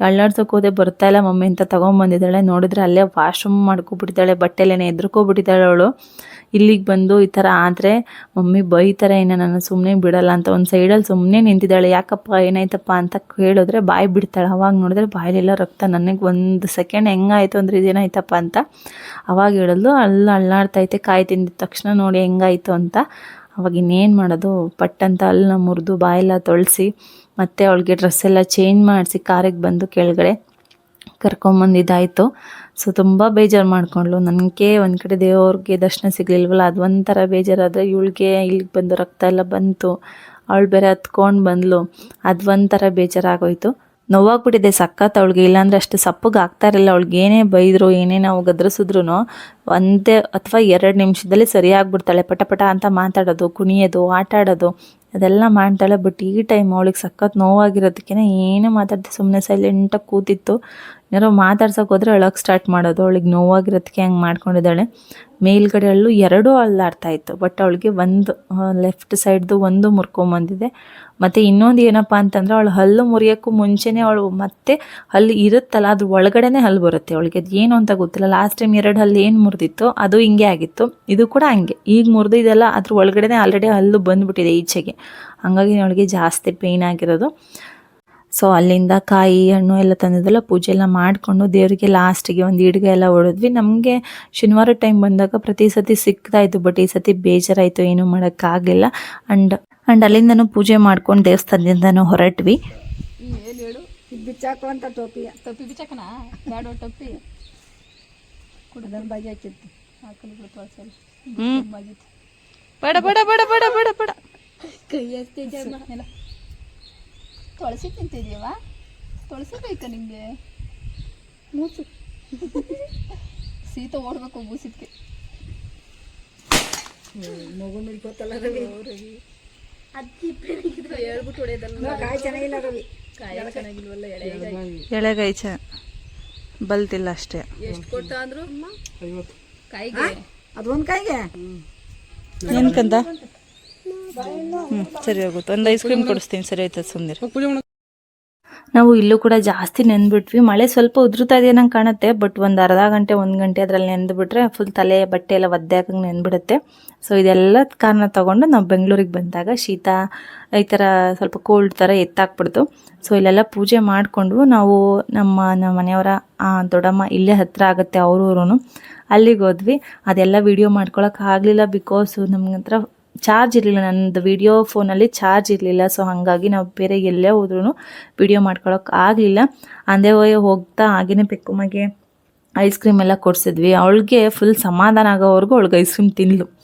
A: ಅಳ್ಳಾಡ್ಸೋಕೆ ಹೋದೆ ಬರ್ತಾ ಇಲ್ಲ. ಮಮ್ಮಿ ಅಂತ ತೊಗೊಂಬಂದಿದ್ದಾಳೆ. ನೋಡಿದ್ರೆ ಅಲ್ಲೇ ವಾಶ್ರೂಮ್ ಮಾಡ್ಕೊಬಿಟ್ಟಿದ್ದಾಳೆ. ಬಟ್ಟೆಲೇನೆ ಎದ್ರಕೋಬಿಟ್ಟಿದ್ದಾಳೆ ಅವಳು. ಇಲ್ಲಿಗೆ ಬಂದು ಈ ಥರ ಆದರೆ ಮಮ್ಮಿ ಬೈತಾರೆ, ಇನ್ನು ನಾನು ಸುಮ್ಮನೆ ಬಿಡಲ್ಲ ಅಂತ ಒಂದು ಸೈಡಲ್ಲಿ ಸುಮ್ಮನೆ ನಿಂತಿದ್ದಾಳೆ. ಯಾಕಪ್ಪ ಏನಾಯ್ತಪ್ಪ ಅಂತ ಕೇಳಿದ್ರೆ ಬಾಯಿ ಬಿಡ್ತಾಳೆ. ಅವಾಗ ನೋಡಿದ್ರೆ ಬಾಯಲೆಲ್ಲ ರಕ್ತ ನನಗೆ ಒಂದು ಸೆಕೆಂಡ್ ಹೆಂಗಾಯ್ತು ಅಂದರೆ ಇದೇನಾಯ್ತಪ್ಪ ಅಂತ ಅವಾಗ ಹೇಳೋದು, ಅಲ್ಲಿ ಅಳ್ಳಾಡ್ತೈತೆ, ಕಾಯಿ ತಿಂದಿದ ತಕ್ಷಣ ನೋಡಿ ಹೆಂಗಾಯ್ತು ಅಂತ ಅವಾಗ ಇನ್ನೇನು ಮಾಡೋದು? ಪಟ್ಟಂತ ಅಲ್ಲನ್ನ ಮುರಿದು ಬಾಯೆಲ್ಲ ತೊಳಸಿ, ಮತ್ತೆ ಅವಳಿಗೆ ಡ್ರೆಸ್ ಎಲ್ಲ ಚೇಂಜ್ ಮಾಡಿಸಿ ಕಾರಿಗೆ ಬಂದು ಕೆಳಗಡೆ ಕರ್ಕೊಂಬಂದಿದ್ದಾಯಿತು. ಸೊ ತುಂಬ ಬೇಜಾರು ಮಾಡ್ಕೊಂಡ್ಳು. ನನಗೆ ಒಂದು ಕಡೆ ದೇವ್ರಿಗೆ ದರ್ಶನ ಸಿಗಲಿಲ್ವಲ್ಲ, ಅದು ಒಂಥರ ಬೇಜಾರಾದರೆ ಇವಳಿಗೆ ಇಲ್ಲಿಗೆ ಬಂದು ರಕ್ತ ಎಲ್ಲ ಬಂತು. ಅವಳು ಬೇರೆ ಹತ್ಕೊಂಡು ಬಂದಳು. ಅದು ಒಂಥರ ಬೇಜಾರಾಗೋಯ್ತು. ನೋವಾಗ್ಬಿಟ್ಟಿದೆ, ಸಖತ್ ಅವಳಿಗೆ. ಇಲ್ಲಾಂದ್ರೆ ಅಷ್ಟು ಸಪ್ಪಗೆ ಆಗ್ತಾ ಇರಲಿಲ್ಲ ಅವಳಿಗೆ ಏನೇ ಬೈದ್ರು, ಏನೇ ನಾವು ಗದ್ರಿಸಿದ್ರು ಒಂದೇ ಅಥವಾ ಎರಡು ನಿಮಿಷದಲ್ಲಿ ಸರಿಯಾಗ್ಬಿಡ್ತಾಳೆ. ಪಟ ಪಟ ಅಂತ ಮಾತಾಡೋದು, ಕುಣಿಯೋದು, ಆಟ ಆಡೋದು, ಅದೆಲ್ಲ ಮಾಡ್ತಾಳೆ. ಬಟ್ ಈ ಟೈಮ್ ಅವಳಿಗೆ ಸಖತ್ ನೋವಾಗಿರೋದಕ್ಕೆ ಏನೂ ಮಾತಾಡ್ತಿ ಸುಮ್ಮನೆ ಸೈಲೆಂಟಾಗಿ ಕೂತಿತ್ತು. ಏನಾರೋ ಮಾತಾಡ್ಸೋಕೆ ಹೋದ್ರೆ ಅಳೋಕೆ ಸ್ಟಾರ್ಟ್ ಮಾಡೋದು. ಅವಳಿಗೆ ನೋವಾಗಿರೋದಕ್ಕೆ ಹಂಗೆ ಮಾಡ್ಕೊಂಡಿದ್ದಾಳೆ. ಮೇಲ್ಗಡೆ ಅಲ್ಲೂ ಎರಡೂ ಅಲ್ಲಾಡ್ತಾ ಇತ್ತು ಬಟ್ ಅವಳಿಗೆ ಒಂದು, ಲೆಫ್ಟ್ ಸೈಡ್ದು ಒಂದು ಮುರ್ಕೊಂಬಂದಿದೆ. ಮತ್ತು ಇನ್ನೊಂದು ಏನಪ್ಪ ಅಂತಂದ್ರೆ ಅವಳು ಹಲ್ಲು ಮುರಿಯೋಕ್ಕೂ ಮುಂಚೆನೇ ಅವಳು ಮತ್ತೆ ಹಲ್ಲು ಇರುತ್ತಲ್ಲ, ಅದ್ರ ಒಳಗಡೆನೇ ಹಲ್ಲು ಬರುತ್ತೆ. ಅವಳಿಗೆ ಅದು ಏನು ಅಂತ ಗೊತ್ತಿಲ್ಲ. ಲಾಸ್ಟ್ ಟೈಮ್ ಎರಡು ಹಲ್ಲು ಏನು ಮುರಿದಿತ್ತು ಅದು ಹಿಂಗೆ ಆಗಿತ್ತು. ಇದು ಕೂಡ ಹಂಗೆ. ಈಗ ಮುರಿದಿದೆಲ್ಲ ಅದ್ರ ಒಳಗಡೆನೇ ಆಲ್ರೆಡಿ ಹಲ್ಲು ಬಂದುಬಿಟ್ಟಿದೆ ಈಚೆಗೆ. ಹಂಗಾಗಿ ಅವಳಿಗೆ ಜಾಸ್ತಿ ಪೇಯ್ನ್ ಆಗಿರೋದು. ಸೊ ಅಲ್ಲಿಂದ ಕಾಯಿ, ಹಣ್ಣು ಎಲ್ಲ ತಂದಿದ್ದೆಲ್ಲ ಪೂಜೆ ಎಲ್ಲ ಮಾಡಿಕೊಂಡು ದೇವರಿಗೆ ಲಾಸ್ಟಿಗೆ ಒಂದು ಇಡ್ಗೆ ಎಲ್ಲ ಹೊಡೆದ್ವಿ. ನಮಗೆ ಶನಿವಾರ ಟೈಮ್ ಬಂದಾಗ ಪ್ರತಿ ಸತಿ ಸಿಗ್ತಾ ಇತ್ತು, ಬಟ್ ಈ ಸತಿ ಬೇಜಾರಾಯಿತು, ಏನೂ ಮಾಡೋಕ್ಕಾಗಲಿಲ್ಲ. ಆ್ಯಂಡ್ ಆ್ಯಂಡ್ ಅಲ್ಲಿಂದನು ಪೂಜೆ ಮಾಡ್ಕೊಂಡು ದೇವಸ್ಥಾನದಿಂದನೂ ಹೊರಟ್ವಿ.
B: ಏನು ಹೇಳು?
C: ಇದು ಬಿಚ್ಚಾಕುವಂಥ ಟೋಪಿ.
B: ಟೋಪಿ ಬಿಚ್ಚಕನ? ಬ್ಯಾಡೋ ಟೋಪಿ.
C: ಅದನ್ನು ಬಗೆ ಹಚ್ಚಿತ್ತು
B: ಹಾಕಲು. ಬಾಗಿತ್ತು
A: ಬೇಡ ಬೇಡ ಬೇಡ ಬೇಡ ಬೇಡ ಬೇಡ.
B: ಕೈ ಎತ್ತಿದ್ದೆ ಎಲ್ಲ ತುಳಸಿ ತಿಂತಿದ್ಯವ ತುಳಸಿ ಬೇಕಾ ನಿಮಗೆ. ಮೂಸು. ಸೀತ ಓಡ್ಬೇಕು ಬೂಸಿದ್ಕೆ.
C: ಮಗು ಮಿಡ್ಕೋತಲ್ಲ ರವಿ
B: ಎಳೆಗಾಯಿ.
A: ಚ ಬಲ್ತಿಲ್ಲ ಅಷ್ಟೇ.
B: ಎಷ್ಟು ಕೊಟ್ಟ ಅಂದ್ರು? ಕಾಯಿಗೆ?
C: ಅದೊಂದು ಕಾಯಿಗೆ?
A: ಏನಕ್ಕಂತ? ಹ್ಞೂ ಸರಿ ಹೋಗುತ್ತೆ. ಒಂದು ಐಸ್ ಕ್ರೀಮ್ ಕೊಡಿಸ್ತೀನಿ. ಸರಿ ಆಯ್ತದ ಸುಮ್ಮನೆ ನಾವು ಇಲ್ಲೂ ಕೂಡ ಜಾಸ್ತಿ ನೆಂದ್ಬಿಟ್ವಿ ಮಳೆ ಸ್ವಲ್ಪ ಉದುರುತ್ತಾ ನಂಗೆ ಕಾಣುತ್ತೆ ಬಟ್ ಒಂದು ಅರ್ಧ ಗಂಟೆ, ಒಂದು ಗಂಟೆ ಅದರಲ್ಲಿ ನೆಂದ್ಬಿಟ್ರೆ ಫುಲ್ ತಲೆ, ಬಟ್ಟೆ ಎಲ್ಲ ಒದ್ದೆ ಹಾಕಂಗೆ ನೆನ್ಬಿಡುತ್ತೆ. ಸೊ ಇದೆಲ್ಲ ಕಾರಣ ತೊಗೊಂಡು ನಾವು ಬೆಂಗಳೂರಿಗೆ ಬಂದಾಗ ಶೀತ, ಈ ಥರ ಸ್ವಲ್ಪ ಕೋಲ್ಡ್ ಥರ ಎತ್ತಾಕ್ಬಿಡ್ತು ಸೊ ಇಲ್ಲೆಲ್ಲ ಪೂಜೆ ಮಾಡಿಕೊಂಡು ನಾವು ನಮ್ಮ ನಮ್ಮ ಮನೆಯವರ ದೊಡ್ಡಮ್ಮ ಇಲ್ಲೇ ಹತ್ತಿರ ಆಗುತ್ತೆ ಅವ್ರೂರು ಅಲ್ಲಿಗೆ ಹೋದ್ವಿ. ಅದೆಲ್ಲ ವಿಡಿಯೋ ಮಾಡ್ಕೊಳಕ್ಕೆ ಆಗಲಿಲ್ಲ ಬಿಕಾಸು ನಮ್ಗೆ ಹತ್ರ ಚಾರ್ಜ್ ಇರಲಿಲ್ಲ ನನ್ನದು ವಿಡಿಯೋ ಫೋನಲ್ಲಿ ಚಾರ್ಜ್ ಇರಲಿಲ್ಲ ಸೊ ಹಾಗಾಗಿ ನಾವು ಬೇರೆ ಎಲ್ಲೇ ಹೋದ್ರೂ ವಿಡಿಯೋ ಮಾಡ್ಕೊಳಕ್ಕೆ ಆಗಲಿಲ್ಲ. ಅಂದೇ ಹೋಗ್ತಾ ಹಾಗೇ ಪೆಕ್ಕುಮಗೆ ಐಸ್ ಕ್ರೀಮ್ ಎಲ್ಲ ಕೊಡಿಸಿದ್ವಿ. ಅವಳಿಗೆ ಫುಲ್ ಸಮಾಧಾನ ಆಗೋವರೆಗೂ ಅವಳಿಗೆ ಐಸ್ ಕ್ರೀಮ್ ತಿನ್ಲು.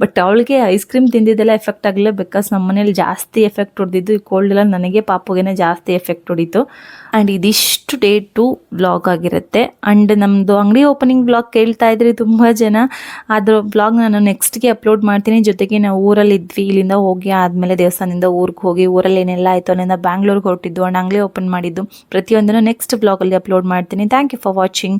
A: ಬಟ್ ಅವಳಿಗೆ ಐಸ್ ಕ್ರೀಮ್ ತಿಂದಿದ್ದೆಲ್ಲ ಎಫೆಕ್ಟ್ ಆಗಲಿಲ್ಲ ಬಿಕಾಸ್ ನಮ್ಮ ಮನೇಲಿ ಜಾಸ್ತಿ ಎಫೆಕ್ಟ್ ಹೊಡೆದಿದ್ದು, ಈ ಕೋಲ್ಡ್ ಎಲ್ಲ ನನಗೆ ಪಾಪುಗೆನೇ ಜಾಸ್ತಿ ಎಫೆಕ್ಟ್ ಹೊಡಿತು. ಆ್ಯಂಡ್ ಇದಿಷ್ಟು ಡೇ ಟು ಬ್ಲಾಗ್ ಆಗಿರುತ್ತೆ. ಆ್ಯಂಡ್ ನಮ್ಮದು ಅಂಗಡಿ ಓಪನಿಂಗ್ ಬ್ಲಾಗ್ ಕೇಳ್ತಾ ಇದ್ರಿ ತುಂಬ ಜನ. ಅದ್ರ ಬ್ಲಾಗ್ ನಾನು ನೆಕ್ಸ್ಟ್ಗೆ ಅಪ್ಲೋಡ್ ಮಾಡ್ತೀನಿ. ಜೊತೆಗೆ ನಾವು ಊರಲ್ಲಿ ಇದ್ವಿ, ಇಲ್ಲಿಂದ ಹೋಗಿ ಆದಮೇಲೆ ದೇವಸ್ಥಾನದಿಂದ ಊರಿಗೆ ಹೋಗಿ, ಊರಲ್ಲಿ ಏನೆಲ್ಲ ಆಯಿತು ಅಲ್ಲಿಂದ ಬ್ಯಾಂಗ್ಳೂರ್ಗೆ ಹೊರಟಿದ್ದು ಆ್ಯಂಡ್ ಅಂಗಡಿ ಓಪನ್ ಮಾಡಿದ್ದು. ಪ್ರತಿಯೊಂದನ್ನು ನೆಕ್ಸ್ಟ್ ಬ್ಲಾಗಲ್ಲಿ ಅಪ್ಲೋಡ್ ಮಾಡ್ತೀನಿ. Thank you for watching